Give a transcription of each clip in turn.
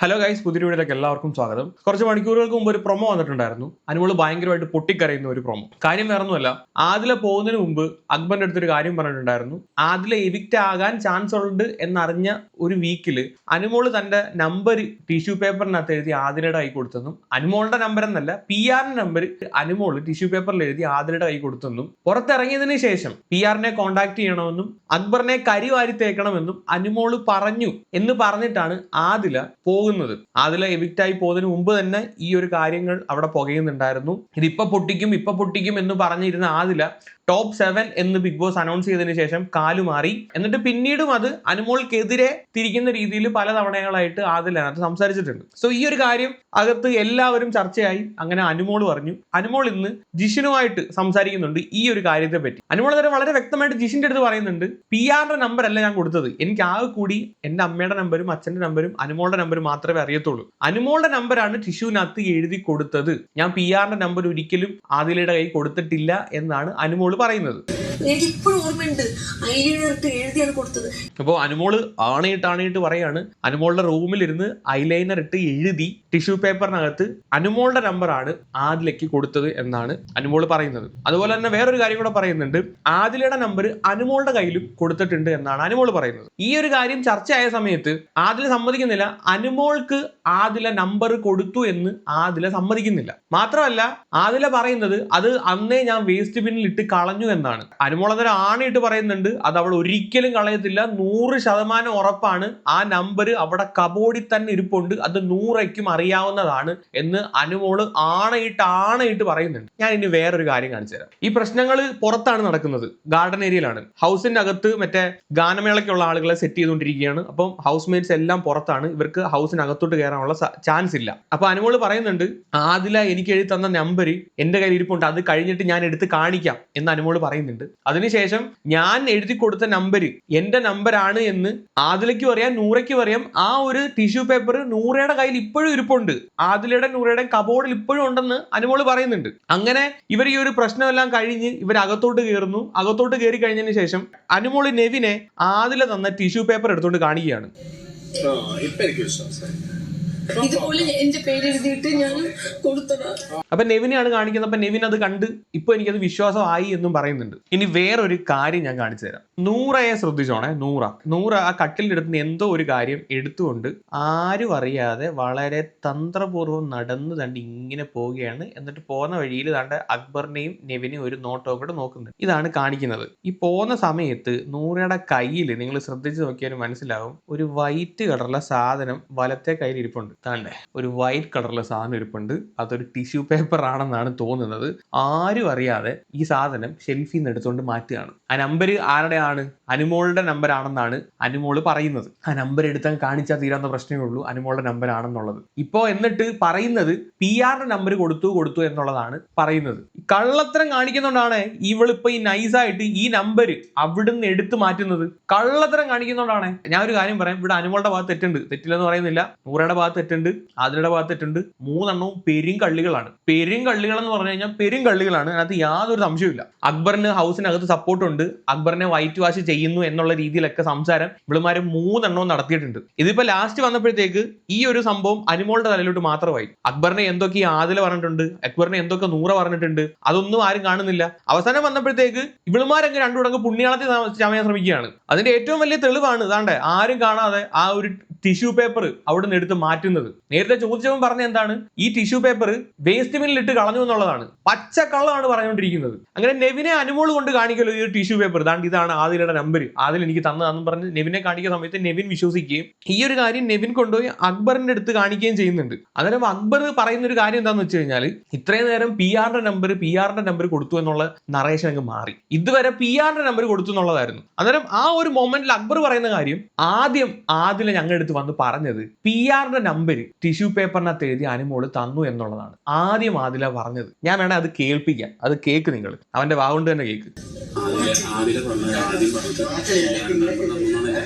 Hello guys പുതിയ വീഡിയോയിലേക്ക് എല്ലാവർക്കും സ്വാഗതം. കുറച്ച് മണിക്കൂറുകൾക്ക് മുമ്പ് ഒരു പ്രൊമോ വന്നിട്ടുണ്ടായിരുന്നു. അനുമോൾ ഭയങ്കരമായിട്ട് പൊട്ടിക്കരയുന്ന ഒരു പ്രൊമോ കാര്യം വേറൊന്നുമല്ല ആദില പോകുന്നതിന് മുമ്പ് അക്ബറിന്റെ അടുത്തൊരു കാര്യം പറഞ്ഞിട്ടുണ്ടായിരുന്നു. ആദില എവിക്റ്റ് ആകാൻ ചാൻസ് ഉണ്ട് എന്നറിഞ്ഞ ഒരു വീക്കിൽ അനുമോൾ തന്റെ നമ്പർ ടിഷ്യൂ പേപ്പറിനകത്ത് എഴുതി ആദിലയുടെ കൈ കൊടുത്തെന്നും അനുമോളുടെ നമ്പർ എന്നല്ല പി ആറിന്റെ നമ്പർ അനുമോൾ ടിഷ്യൂ പേപ്പറിൽ എഴുതി ആദിലയുടെ കൈ കൊടുത്തെന്നും പുറത്തിറങ്ങിയതിന് ശേഷം പി ആറിനെ കോൺടാക്ട് ചെയ്യണമെന്നും അക്ബറിനെ കരി വാരി തേക്കണമെന്നും അനുമോൾ പറഞ്ഞു എന്ന് പറഞ്ഞിട്ടാണ് ആദില പോകുന്നത് ആദില എവിക്റ്റ് ആയി പോകുന്നതിന് മുമ്പ് തന്നെ ഈ ഒരു കാര്യങ്ങൾ അവിടെ പുകയുന്നുണ്ടായിരുന്നു. ഇതിപ്പോ പൊട്ടിക്കും ഇപ്പൊ പൊട്ടിക്കും എന്ന് പറഞ്ഞിരുന്ന ആദില ടോപ്പ് സെവൻ എന്ന് ബിഗ് ബോസ് അനൗൺസ് ചെയ്തതിനു ശേഷം കാലുമാറി എന്നിട്ട് പിന്നീടും അത് അനുമോൾക്കെതിരെ തിരിക്കുന്ന രീതിയിൽ പല തവണകളായിട്ട് ആദിലനകത്ത് സംസാരിച്ചിട്ടുണ്ട്. സോ ഈ ഒരു കാര്യം അകത്ത് എല്ലാവരും ചർച്ചയായി. അങ്ങനെ അനുമോൾ പറഞ്ഞു. അനുമോൾ ഇന്ന് ജിഷിനുമായിട്ട് സംസാരിക്കുന്നുണ്ട് ഈ ഒരു കാര്യത്തെ പറ്റി അനുമോൾ തന്നെ വളരെ വ്യക്തമായിട്ട് ജിഷിന്റെ അടുത്ത് പറയുന്നുണ്ട്. പി ആറിന്റെ നമ്പർ അല്ല ഞാൻ കൊടുത്തത്. എനിക്ക് ആകെ കൂടി എന്റെ അമ്മയുടെ നമ്പരും അച്ഛന്റെ നമ്പരും അനുമോളുടെ നമ്പരും മാത്രമേ അറിയത്തുള്ളൂ. അനുമോളുടെ നമ്പറാണ് ടിഷ്യൂവിനകത്ത് എഴുതി കൊടുത്തത്. ഞാൻ പി ആറിന്റെ നമ്പർ ഒരിക്കലും ആദിലയുടെ കൈ കൊടുത്തിട്ടില്ല എന്നാണ് അനുമോൾ പറയുന്നത്. എനിക്ക് ഇപ്പോഴും ഓർമ്മയുണ്ട് ഐലൈനർ എഴുതിയാണ് കൊടുത്തത്. അപ്പോൾ അനുമോൾ ആണയിട്ട് ആണയിട്ട് പറയാണ് അനുമോളുടെ റൂമിലിരുന്ന് ഐലൈനർ ഇട്ട് എഴുതി ടിഷ്യൂ പേപ്പറിനകത്ത് അനുമോളുടെ നമ്പറാണ് ആദിലയ്ക്ക് കൊടുത്തത് എന്നാണ് അനുമോൾ പറയുന്നത്. അതുപോലെ തന്നെ വേറൊരു കാര്യം കൂടെ പറയുന്നുണ്ട്. ആദിലയുടെ നമ്പർ അനുമോളുടെ കയ്യിലും കൊടുത്തിട്ടുണ്ട് എന്നാണ് അനുമോൾ പറയുന്നത്. ഈ ഒരു കാര്യം ചർച്ചയായ സമയത്ത് ആദില സമ്മതിക്കുന്നില്ല അനുമോൾക്ക് ആദില നമ്പർ കൊടുത്തു എന്ന് ആദില സമ്മതിക്കുന്നില്ല. മാത്രമല്ല ആദില പറയുന്നത് അത് അന്നേ ഞാൻ വേസ്റ്റ് ബിന്നിൽ ഇട്ട് കളഞ്ഞു എന്നാണ്. അനുമോൾ ആണിട്ട് പറയുന്നുണ്ട്. അത് അവൾ ഒരിക്കലും കളയത്തില്ല. നൂറ് ശതമാനം ഉറപ്പാണ്. ആ നമ്പർ അവിടെ കബോഡി തന്നെ ഇരിപ്പുണ്ട്. അത് നൂറയ്ക്കും അറിയാവുന്നതാണ് എന്ന് അനുമോൾ ആണയിട്ട് ആണയിട്ട് പറയുന്നുണ്ട്. ഞാൻ ഇനി വേറൊരു കാര്യം കാണിച്ചു തരാം. ഈ പ്രശ്നങ്ങൾ പുറത്താണ് നടക്കുന്നത്. ഗാർഡൻ ഏരിയയിലാണ്. ഹൗസിന്റെ അകത്ത് മറ്റേ ഗാനമേളയ്ക്കുള്ള ആളുകളെ സെറ്റ് ചെയ്തുകൊണ്ടിരിക്കുകയാണ്. അപ്പം ഹൗസ് മേറ്റ്സ് എല്ലാം പുറത്താണ്. ഇവർക്ക് ഹൗസിനകത്തോട്ട് കയറാനുള്ള ചാൻസ് ഇല്ല. അപ്പൊ അനുമോൾ പറയുന്നുണ്ട് ആദില എനിക്ക് എഴുതി തന്ന നമ്പർ എന്റെ കയ്യിൽ ഇരിപ്പുണ്ട് അത് കഴിഞ്ഞിട്ട് ഞാൻ എടുത്ത് കാണിക്കാം എന്ന് അനുമോൾ പറയുന്നുണ്ട്. അതിനുശേഷം ഞാൻ എഴുതി കൊടുത്ത നമ്പർ എന്റെ നമ്പറാണ് എന്ന് ആദിലയ്ക്കും അറിയാം നൂറയ്ക്കും അറിയാം. ആ ഒരു ടിഷ്യൂ പേപ്പർ നൂറയുടെ കയ്യിൽ ഇപ്പോഴും ഇരിപ്പുണ്ട്. ആദിലയുടെ നൂറയുടെ കബോർഡിൽ ഇപ്പോഴും ഉണ്ടെന്ന് അനുമോൾ പറയുന്നുണ്ട്. അങ്ങനെ ഇവർ ഈ ഒരു പ്രശ്നമെല്ലാം കഴിഞ്ഞ് ഇവർ അകത്തോട്ട് കയറുന്നു അകത്തോട്ട് കയറി കഴിഞ്ഞതിന് ശേഷം അനുമോൾ നെവിനെ ആദില തന്ന ടിഷ്യൂ പേപ്പർ എടുത്തുകൊണ്ട് കാണിക്കുകയാണ്. ഇപ്പൊ എനിക്ക് വിശ്വാസം ഇതുപോലെ എന്റെ ഞാൻ അപ്പൊ നെവിനെയാണ് കാണിക്കുന്നത്. അപ്പൊ നെവിൻ അത് കണ്ട് ഇപ്പൊ എനിക്കത് വിശ്വാസമായി എന്നും പറയുന്നുണ്ട്. ഇനി വേറൊരു കാര്യം ഞാൻ കാണിച്ചു തരാം. നൂറയെ ശ്രദ്ധിച്ചോണേ നൂറ. നൂറ ആ കട്ടിലിന്റെ അടുത്ത് എന്തോ ഒരു കാര്യം എടുത്തുകൊണ്ട് ആരും അറിയാതെ വളരെ തന്ത്രപൂർവം നടന്നു തണ്ട് ഇങ്ങനെ പോവുകയാണ്. എന്നിട്ട് പോകുന്ന വഴിയിൽ താണ്ട് അക്ബറിനെയും നെവിനെയും ഒരു നോട്ടോ കൂടെ നോക്കുന്നുണ്ട്. ഇതാണ് കാണിക്കുന്നത്. ഈ പോകുന്ന സമയത്ത് നൂറയുടെ കയ്യിൽ നിങ്ങൾ ശ്രദ്ധിച്ചു നോക്കിയാൽ മനസ്സിലാവും ഒരു വൈറ്റ് കളറുള്ള സാധനം വലത്തെ കയ്യിൽ ഇരിപ്പുണ്ട്. താണ്ടേ ഒരു വൈറ്റ് കളറിലെ സാധനം ഇരിപ്പുണ്ട്. അതൊരു ടിഷ്യൂ പേപ്പർ ആണെന്നാണ് തോന്നുന്നത്. ആരും അറിയാതെ ഈ സാധനം ഷെൽഫിൽ നിന്ന് എടുത്തുകൊണ്ട് മാറ്റുകയാണ്. ആ നമ്പർ ആരുടെയാണ് അനുമോളുടെ നമ്പർ ആണെന്നാണ് അനുമോൾ പറയുന്നത്. ആ നമ്പർ എടുത്താൽ കാണിച്ചാൽ തീരാവുന്ന പ്രശ്നമേ ഉള്ളൂ. അനുമോളുടെ നമ്പർ ആണെന്നുള്ളത്. ഇപ്പോൾ എന്നിട്ട് പറയുന്നത് പി ആറിന്റെ നമ്പർ കൊടുത്തു കൊടുത്തു എന്നുള്ളതാണ് പറയുന്നത്. കള്ളത്തരം കാണിക്കുന്നതുകൊണ്ടാണ് ഇവളിപ്പോ ഈ നൈസായിട്ട് ഈ നമ്പർ അവിടുന്ന് എടുത്തു മാറ്റുന്നത്. കള്ളത്തരം കാണിക്കുന്നതുകൊണ്ടാണ് ഞാൻ ഒരു കാര്യം പറയാം. ഇവിടെ അനുമോളുടെ ഭാഗത്ത് തെറ്റുണ്ട്. തെറ്റില്ലെന്ന് പറയുന്നില്ല. നൂറയുടെ ഭാഗത്ത് തെറ്റുണ്ട് ആതിരയുടെ ഭാഗത്ത് തെറ്റുണ്ട് മൂന്നെണ്ണവും പെരും കള്ളികളാണ്. പെരും കള്ളികൾ എന്ന് പറഞ്ഞു കഴിഞ്ഞാൽ പെരും കള്ളികളാണ്. അതിനകത്ത് യാതൊരു സംശയമില്ല അക്ബറിന് ഹൗസിനകത്ത് സപ്പോർട്ട് ഉണ്ട്. അക്ബറിനെ വൈറ്റ് വാഷ് ചെയ്യുന്നു എന്നുള്ള രീതിയിലൊക്കെ സംസാരം ഇവളുമാര് മൂന്നെണ്ണവും നടത്തിയിട്ടുണ്ട്. ഇതിപ്പോ ലാസ്റ്റ് വന്നപ്പോഴത്തേക്ക് ഈ ഒരു സംഭവം അനുമോളുടെ തലയിലോട്ട് മാത്രമായി. അക്ബറിനെ എന്തൊക്കെ ആദില പറഞ്ഞിട്ടുണ്ട് അക്ബറിനെ എന്തൊക്കെ നൂറ പറഞ്ഞിട്ടുണ്ട് അതൊന്നും ആരും കാണുന്നില്ല. അവസാനം വന്നപ്പോഴത്തേക്ക് ഇവളുമാരങ്ങ് രണ്ടു മടങ്ങ് പുണ്യാളത്തിൽ ചമയാൻ ശ്രമിക്കുകയാണ്. അതിന്റെ ഏറ്റവും വലിയ തെളിവാണ് ഇതാണ്ട് ആരും കാണാതെ ആ ഒരു ടിഷ്യൂ പേപ്പർ അവിടെ നിന്ന് എടുത്ത് മാറ്റുന്നത്. നേരത്തെ ചോദിച്ചവൻ പറഞ്ഞ എന്താണ്? ഈ ടിഷ്യൂ പേപ്പർ വേസ്റ്റ് ബിന്നിൽ ഇട്ട് കളഞ്ഞു എന്നുള്ളതാണ്. പച്ച കള്ളാണ് പറഞ്ഞുകൊണ്ടിരിക്കുന്നത്. അങ്ങനെ നെവിനെ അനുമോൾ കൊണ്ട് കാണിക്കല്ലോ ഈ ടിഷ്യൂ പേപ്പർ ദാണ്ട് ഇതാണ് ആദിലയുടെ നമ്പർ ആദിൽ എനിക്ക് തന്നതാണെന്ന് പറഞ്ഞ് നെവിനെ കാണിക്കുന്ന സമയത്ത് നെവിൻ വിശ്വസിക്കുകയും ഈ ഒരു കാര്യം നെവിൻ കൊണ്ടുപോയി അക്ബറിന്റെ അടുത്ത് കാണിക്കുകയും ചെയ്യുന്നുണ്ട്. അന്നേരം അക്ബർ പറയുന്ന ഒരു കാര്യം എന്താണെന്ന് വെച്ച് കഴിഞ്ഞാൽ ഇത്രയും നേരം പി ആറിന്റെ നമ്പർ പി ആറിന്റെ നമ്പർ കൊടുത്തു എന്നുള്ള നറേഷൻ അങ്ങ് മാറി. ഇതുവരെ പി ആറിന്റെ നമ്പർ കൊടുത്തു എന്നുള്ളതായിരുന്നു. അന്നേരം ആ ഒരു മൊമെന്റിൽ അക്ബർ പറയുന്ന കാര്യം ആദ്യം ആദില ഞങ്ങളുടെ അടുത്ത് വന്ന് പറഞ്ഞത് പി ആറിന്റെ നമ്പർ ടിഷ്യൂ പേപ്പറിനകത്ത് എഴുതി അനുമോൾ തന്നു എന്നുള്ളതാണ്. ആദ്യം ആദില പറഞ്ഞത്. ഞാൻ വേണേ അത് കേൾപ്പിക്കാം അത് കേക്ക് നിങ്ങൾ. അവന്റെ വാവുണ്ട് തന്നെ കേക്ക്. ആദ്യം പറഞ്ഞത്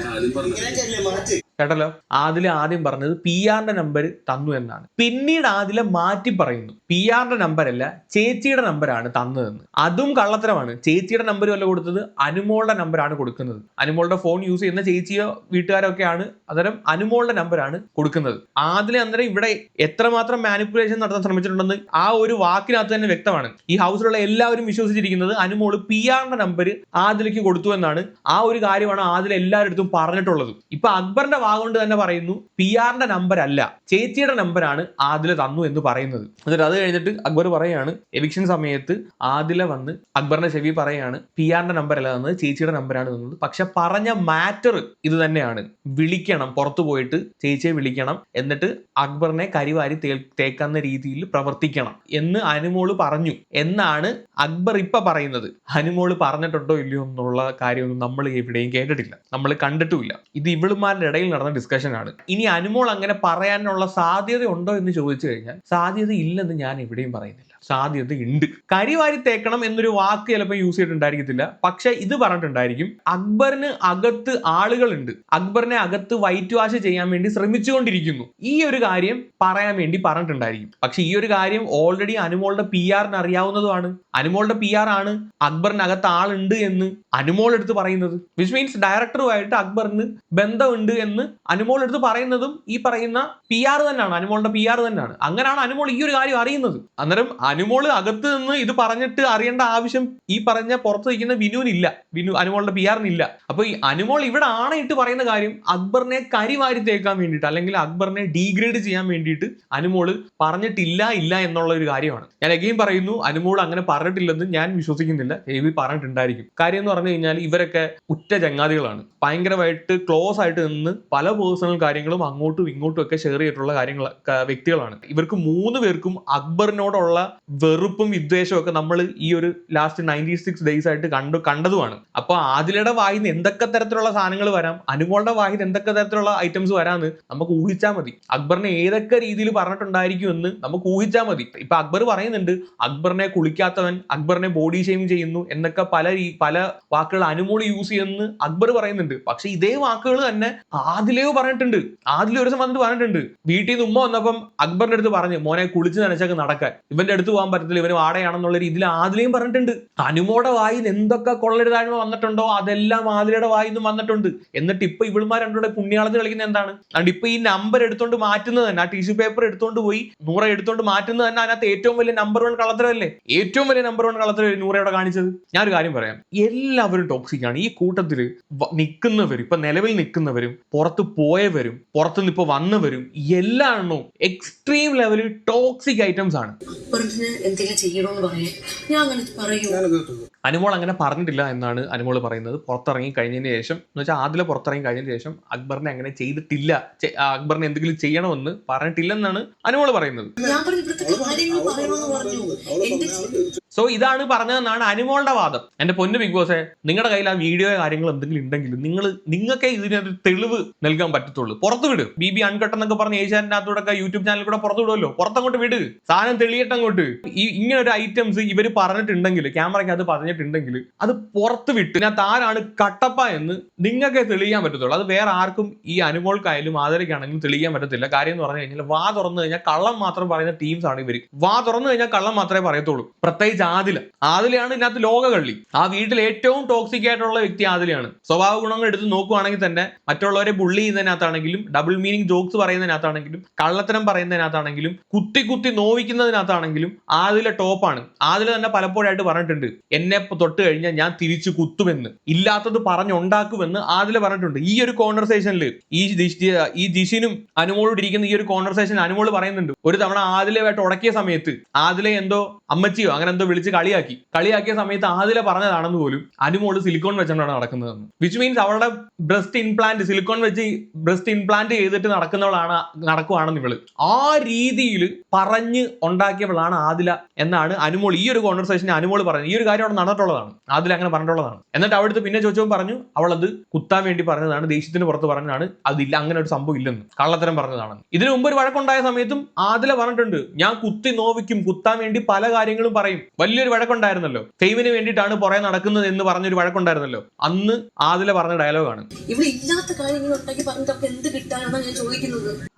ആദ്യം പറഞ്ഞത്. കേട്ടല്ലോ? ആദില ആദ്യം പറഞ്ഞത് പി ആറിന്റെ നമ്പർ തന്നു എന്നാണ്. പിന്നീട് ആദില മാറ്റി പറയുന്നു. പി ആറിന്റെ നമ്പർ അല്ല ചേച്ചിയുടെ നമ്പറാണ് തന്നതെന്ന്. അതും കള്ളത്തരമാണ്. ചേച്ചിയുടെ നമ്പർ വല്ല കൊടുത്തത് അനുമോളുടെ നമ്പറാണ് കൊടുക്കുന്നത്. അനുമോളുടെ ഫോൺ യൂസ് ചെയ്യുന്ന ചേച്ചിയോ വീട്ടുകാരോ ഒക്കെയാണ് അന്നേരം അനുമോളുടെ നമ്പറാണ് കൊടുക്കുന്നത്. ആദില അന്നേരം ഇവിടെ എത്രമാത്രം മാനിപ്പുലേഷൻ നടത്താൻ ശ്രമിച്ചിട്ടുണ്ടെന്ന് ആ ഒരു വാക്കിനകത്ത് തന്നെ വ്യക്തമാണ്. ഈ ഹൗസിലുള്ള എല്ലാവരും വിശ്വസിച്ചിരിക്കുന്നത് അനുമോൾ പി ആറിന്റെ നമ്പർ ആദിലയ്ക്ക് കൊടുത്തു എന്നാണ് ആ ഒരു കാര്യമാണ് ആദില എല്ലാവരുടെ അടുത്തും പറഞ്ഞിട്ടുള്ളത്. ഇപ്പൊ അക്ബറിന്റെ വാഗുകൊണ്ട് തന്നെ പറയുന്നു പി ആറിന്റെ നമ്പർ അല്ല ചേച്ചിയുടെ നമ്പറാണ് ആദില തന്നു എന്ന് പറയുന്നത്. എന്നിട്ട് അത് കഴിഞ്ഞിട്ട് അക്ബർ പറയാണ് എവിക്ഷൻ സമയത്ത് ആദില വന്ന് അക്ബറിന്റെ ചെവി പറയാണ് പി ആറിന്റെ നമ്പർ അല്ല തന്നത് ചേച്ചിയുടെ നമ്പറാണ് തന്നത്. പക്ഷെ പറഞ്ഞ മാറ്റർ ഇത് തന്നെയാണ്. വിളിക്കണം പുറത്തു പോയിട്ട് ചേച്ചിയെ വിളിക്കണം എന്നിട്ട് അക്ബറിനെ കരിവാരി തേക്കുന്ന രീതിയിൽ പ്രവർത്തിക്കണം എന്ന് അനുമോൾ പറഞ്ഞു. എന്നാണ് അക്ബർ ഇപ്പൊ പറയുന്നത്. അനുമോൾ പറഞ്ഞിട്ടുണ്ടോ ഇല്ലയോ എന്നുള്ള കാര്യമൊന്നും നമ്മൾ എവിടെയും കേട്ടിട്ടില്ല. നമ്മൾ കണ്ടിട്ടുമില്ല. ഇത് ഇവളുമാരുടെ ഇടയിൽ നടന്ന ഡിസ്കഷൻ ആണ്. ഇനി അനുമോൾ അങ്ങനെ പറയാനുള്ള സാധ്യത ഉണ്ടോ എന്ന് ചോദിച്ചു കഴിഞ്ഞാൽ സാധ്യത ഇല്ലെന്ന് ഞാൻ എവിടെയും പറയുന്നില്ല. സാധ്യത ഉണ്ട്. കരിവാരി തേക്കണം എന്നൊരു വാക്ക് ചിലപ്പോൾ യൂസ് ചെയ്തിട്ടുണ്ടായിരിക്കത്തില്ല. പക്ഷെ ഇത് പറഞ്ഞിട്ടുണ്ടായിരിക്കും അക്ബറിന് അകത്ത് ആളുകളുണ്ട്. അക്ബറിനെ അകത്ത് വൈറ്റ് വാഷ് ചെയ്യാൻ വേണ്ടി ശ്രമിച്ചുകൊണ്ടിരിക്കുന്നു. ഈ ഒരു കാര്യം പറയാൻ വേണ്ടി പറഞ്ഞിട്ടുണ്ടായിരിക്കും. പക്ഷെ ഈ ഒരു കാര്യം ഓൾറെഡി അനുമോളുടെ പി ആറിന് അറിയാവുന്നതുമാണ്. അനുമോളുടെ പി ആർ ആണ് അക്ബറിനകത്ത് ആളുണ്ട് എന്ന് അനുമോൾ എടുത്ത് പറയുന്നത്. വിച്ച് മീൻസ് ഡയറക്ടറുമായിട്ട് അക്ബറിന് ബന്ധമുണ്ട് എന്ന് അനുമോൾ എടുത്ത് പറയുന്നതും ഈ പറയുന്ന പി ആർ തന്നെയാണ്. അനുമോളുടെ പി ആർ തന്നെയാണ്. അങ്ങനെയാണ് അനുമോൾ ഈ ഒരു കാര്യം അറിയുന്നത്. അന്നേരം അനുമോൾ അകത്ത് നിന്ന് ഇത് പറഞ്ഞിട്ട് അറിയേണ്ട ആവശ്യം ഈ പറഞ്ഞ പുറത്ത് നിൽക്കുന്ന വിനുവിനില്ല വിനു അനുമോളുടെ പി ആറിനില്ല അപ്പൊ ഈ അനുമോൾ ഇവിടെ ആണയിട്ട് പറയുന്ന കാര്യം അക്ബറിനെ കരിവാരി തേക്കാൻ വേണ്ടിയിട്ട് അല്ലെങ്കിൽ അക്ബറിനെ ഡീഗ്രേഡ് ചെയ്യാൻ വേണ്ടിയിട്ട് അനുമോൾ പറഞ്ഞിട്ടില്ല ഇല്ല എന്നുള്ള ഒരു കാര്യമാണ്. ഞാൻ അഗെയിൻ പറയുന്നു അനുമോൾ അങ്ങനെ പറഞ്ഞിട്ടില്ലെന്ന് ഞാൻ വിശ്വസിക്കുന്നില്ല. എബി പറഞ്ഞിട്ടുണ്ടായിരിക്കും. കാര്യം എന്ന് പറഞ്ഞു കഴിഞ്ഞാൽ ഇവരൊക്കെ ഉറ്റ ചങ്ങാതികളാണ്. ഭയങ്കരമായിട്ട് ക്ലോസ് ആയിട്ട് നിന്ന് പല പേഴ്സണൽ കാര്യങ്ങളും അങ്ങോട്ടും ഇങ്ങോട്ടും ഒക്കെ ഷെയർ ചെയ്തിട്ടുള്ള കാര്യങ്ങൾ വ്യക്തികളാണ്. ഇവർക്ക് മൂന്ന് പേർക്കും അക്ബറിനോടുള്ള വെറുപ്പും വിദ്വേഷവും ഒക്കെ നമ്മൾ ഈ ഒരു ലാസ്റ്റ് നയന്റി സിക്സ് ഡേയ്സ് ആയിട്ട് കണ്ടു കണ്ടതുമാണ്. അപ്പൊ ആദിലയുടെ വായിന്ന് എന്തൊക്കെ തരത്തിലുള്ള സാധനങ്ങൾ വരാം അനുമോളുടെ വായിന്ന് എന്തൊക്കെ തരത്തിലുള്ള ഐറ്റംസ് വരാമെന്ന് നമുക്ക് ഊഹിച്ചാൽ മതി. അക്ബറിനെ ഏതൊക്കെ രീതിയിൽ പറഞ്ഞിട്ടുണ്ടായിരിക്കും എന്ന് നമുക്ക് ഊഹിച്ചാൽ മതി. ഇപ്പൊ അക്ബർ പറയുന്നുണ്ട് അക്ബറിനെ കുളിക്കാത്തവൻ അക്ബറിനെ ബോഡി ഷെയിം ചെയ്യുന്നു എന്നൊക്കെ പല പല വാക്കുകൾ അനുമോൾ യൂസ് ചെയ്യുന്നു അക്ബർ പറയുന്നുണ്ട്. പക്ഷെ ഇതേ വാക്കുകൾ തന്നെ ആദിലയോ പറഞ്ഞിട്ടുണ്ട്. ആദില ഒരു ദിവസം വന്നിട്ട് പറഞ്ഞിട്ടുണ്ട്. വീട്ടിൽ നിന്ന് ഉമ്മ വന്നപ്പം അക്ബറിന്റെ അടുത്ത് പറഞ്ഞു മോനെ കുളിച്ച് നനച്ചൊക്കെ നടക്കാൻ. ഇവന്റെ അടുത്ത് പോകാൻ പറ്റത്തില്ല. ഇവന് വാടയാണെന്നുള്ള രീതിയിൽ ആദിലയും പറഞ്ഞിട്ടുണ്ട്. അനുമോടെ വായിൽ എന്തൊക്കെ കൊള്ളരുതായ്മ വന്നിട്ടുണ്ടോ അതെല്ലാം ആദിലയുടെ വായിൽ നിന്നും വന്നിട്ടുണ്ട്. എന്നിട്ട് ഇപ്പൊ ഇവളുമാർ രണ്ടുകൂടെ പുണ്യാളത്തിൽ കളിക്കുന്ന എന്താണ്? അതുകൊണ്ട് ഇപ്പൊ ഈ നമ്പർ എടുത്തോണ്ട് മാറ്റുന്നത് തന്നെ. ആ ടിഷ്യൂ പേപ്പർ എടുത്തോണ്ട് പോയി നൂറ എടുത്തോണ്ട് മാറ്റുന്നത് തന്നെ അതിനകത്ത് ഏറ്റവും വലിയ നമ്പർ വൺ കളത്തരല്ലേ ഏറ്റവും വലിയ നമ്പർ വൺ കളത്തര നൂറയുടെ കാണിച്ചത്? ഞാനൊരു കാര്യം പറയാം. എല്ലാവരും ടോക്സിക് ആണ്. ഈ കൂട്ടത്തിൽ നിൽക്കുന്നവരും ഇപ്പൊ നിലവിൽ നിൽക്കുന്നവരും പുറത്ത് പോയവരും പുറത്തുനിന്ന് ഇപ്പൊ വന്നവരും എല്ലാ എണ്ണവും എക്സ്ട്രീം ലെവലിൽ ടോക്സിക് ഐറ്റംസ് ആണ്. അനുമോൾ അങ്ങനെ പറഞ്ഞിട്ടില്ല എന്നാണ് അനുമോൾ പറയുന്നത്. പുറത്തിറങ്ങി കഴിഞ്ഞതിന് ശേഷം എന്ന് വെച്ചാൽ ആദ്യം പുറത്തിറങ്ങി കഴിഞ്ഞതിന് ശേഷം അക്ബറിനെ അങ്ങനെ ചെയ്തിട്ടില്ല. അക്ബറിനെ എന്തെങ്കിലും ചെയ്യണമെന്ന് പറഞ്ഞിട്ടില്ലെന്നാണ് അനുമോൾ പറയുന്നത്. ഞാൻ സോ ഇതാണ് പറഞ്ഞതെന്നാണ് അനുമോളുടെ വാദം. എന്റെ പൊന്നു ബിഗ് ബോസെ നിങ്ങളുടെ കയ്യിൽ ആ വീഡിയോ കാര്യങ്ങൾ എന്തെങ്കിലും ഉണ്ടെങ്കിൽ നിങ്ങൾ നിങ്ങൾക്ക് ഇതിനൊരു തെളിവ് നൽകാൻ പറ്റത്തുള്ളൂ. പുറത്ത് വിട്. ബി ബി അൺകട്ട് എന്നൊക്കെ പറഞ്ഞ് ഏഷ്യാനകത്തൂടെ യൂട്യൂബ് ചാനൽ കൂടെ പുറത്ത് വിടുമല്ലോ? പുറത്തങ്ങോട്ട് വിട്. സാധനം തെളിയട്ടെ അങ്ങോട്ട്. ഈ ഇങ്ങനെ ഒരു ഐറ്റംസ് ഇവർ പറഞ്ഞിട്ടുണ്ടെങ്കിൽ ക്യാമറയ്ക്ക് അത് പറഞ്ഞിട്ടുണ്ടെങ്കിൽ അത് പുറത്ത് വിട്ട് ഇതിനകത്ത് ആരാണ് കട്ടപ്പ എന്ന് നിങ്ങൾക്ക് തെളിയിക്കാൻ പറ്റത്തുള്ളൂ. അത് വേറെ ആർക്കും ഈ അനുമോൾക്കായാലും ആദരയ്ക്കാണെങ്കിലും തെളിയിക്കാൻ പറ്റത്തില്ല. കാര്യം എന്ന് പറഞ്ഞു കഴിഞ്ഞാൽ വാ തുറന്നു കഴിഞ്ഞാൽ കള്ളം മാത്രം പറയുന്ന ടീംസ് ആണ് ഇവർ വാ തുറന്നു കഴിഞ്ഞാൽ കള്ളം മാത്രമേ പറയത്തുള്ളൂ. പ്രത്യേകിച്ച് ആദില ആദിലയാണ് ഇതിനകത്ത് ലോകകള്ളി. ആ വീട്ടിൽ ഏറ്റവും ടോക്സിക് ആയിട്ടുള്ള വ്യക്തി ആദിലയാണ്. സ്വഭാവ ഗുണങ്ങൾ എടുത്ത് നോക്കുവാണെങ്കിൽ തന്നെ മറ്റുള്ളവരെ ബുള്ളി ചെയ്യുന്നതിനകത്താണെങ്കിലും ഡബിൾ മീനിങ് ജോക്സ് പറയുന്നതിനകത്താണെങ്കിലും കള്ളത്തരം പറയുന്നതിനകത്താണെങ്കിലും കുത്തി കുത്തി നോവിക്കുന്നതിനകത്താണെങ്കിലും ആദില ടോപ്പാണ് ആദില തന്നെ പലപ്പോഴായിട്ട് പറഞ്ഞിട്ടുണ്ട് എന്നെ തൊട്ട് കഴിഞ്ഞാൽ ഞാൻ തിരിച്ചു കുത്തുമെന്ന്. ഇല്ലാത്തത് പറഞ്ഞുണ്ടാക്കുമെന്ന് ആദില പറഞ്ഞിട്ടുണ്ട്. ഈ ഒരു കോൺവെർസേഷനിൽ ഈ ഈ ജിഷിനും അനുമോളോട് ഇരിക്കുന്ന ഈ ഒരു കോൺവെർസേഷൻ അനുമോൾ പറയുന്നുണ്ട്. ഒരു തവണ ആദിലയുമായിട്ട് ഉടക്കിയ സമയത്ത് ആദില എന്തോ അമ്മച്ചിയോ അങ്ങനെ എന്തോ വിളിച്ച് കളിയാക്കി. കളിയാക്കിയ സമയത്ത് ആദില പറഞ്ഞതാണെന്ന് പോലും അനുമോൾ സിലിക്കോൺ വെച്ചോണ്ടാണ് നടക്കുന്നതെന്ന്. വിച്ച് മീൻസ് അവളുടെ ബ്രസ്റ്റ് ഇംപ്ലാന്റ് സിലിക്കോൺ വെച്ച് ബ്രസ്റ്റ് ഇംപ്ലാന്റ് ചെയ്തിട്ട് നടക്കുന്നവളാണ് നടക്കുവാണെന്ന് ഇവൾ. ആ രീതിയിൽ പറഞ്ഞ് ഉണ്ടാക്കിയവളാണ് ആദില എന്നാണ് അനുമോൾ ഈ ഒരു കോൺവെർസേഷൻ അനുമോൾ പറഞ്ഞത്. ഈ ഒരു കാര്യം അവിടെ നടന്നിട്ടുള്ളതാണ്. ആദില അങ്ങനെ പറഞ്ഞിട്ടുള്ളതാണ്. എന്നിട്ട് അവിടുത്തെ പിന്നെ ചോദിച്ചപ്പോൾ പറഞ്ഞു അവൾ അത് കുത്താൻ വേണ്ടി പറഞ്ഞതാണ് ദേഷ്യത്തിന് പുറത്ത് പറഞ്ഞതാണ്. അതില്ല അങ്ങനെ ഒരു സംഭവം ഇല്ലെന്ന്. കള്ളത്തരം പറഞ്ഞതാണ്. ഇതിനു മുമ്പ് ഒരു വഴക്കുണ്ടായ സമയത്തും ആദില പറഞ്ഞിട്ടുണ്ട്. ഞാൻ കുത്തി നോവിക്കും കുത്താൻ വേണ്ടി പല കാര്യങ്ങളും പറയും. വലിയൊരു വഴക്കുണ്ടായിരുന്നല്ലോ. ഫെയിമിന് വേണ്ടിയിട്ടാണ് പുറകെ നടക്കുന്നത് എന്ന് പറഞ്ഞൊരു വഴക്കുണ്ടായിരുന്നല്ലോ. അന്ന് ആദില പറഞ്ഞ ഡയലോഗാണ്.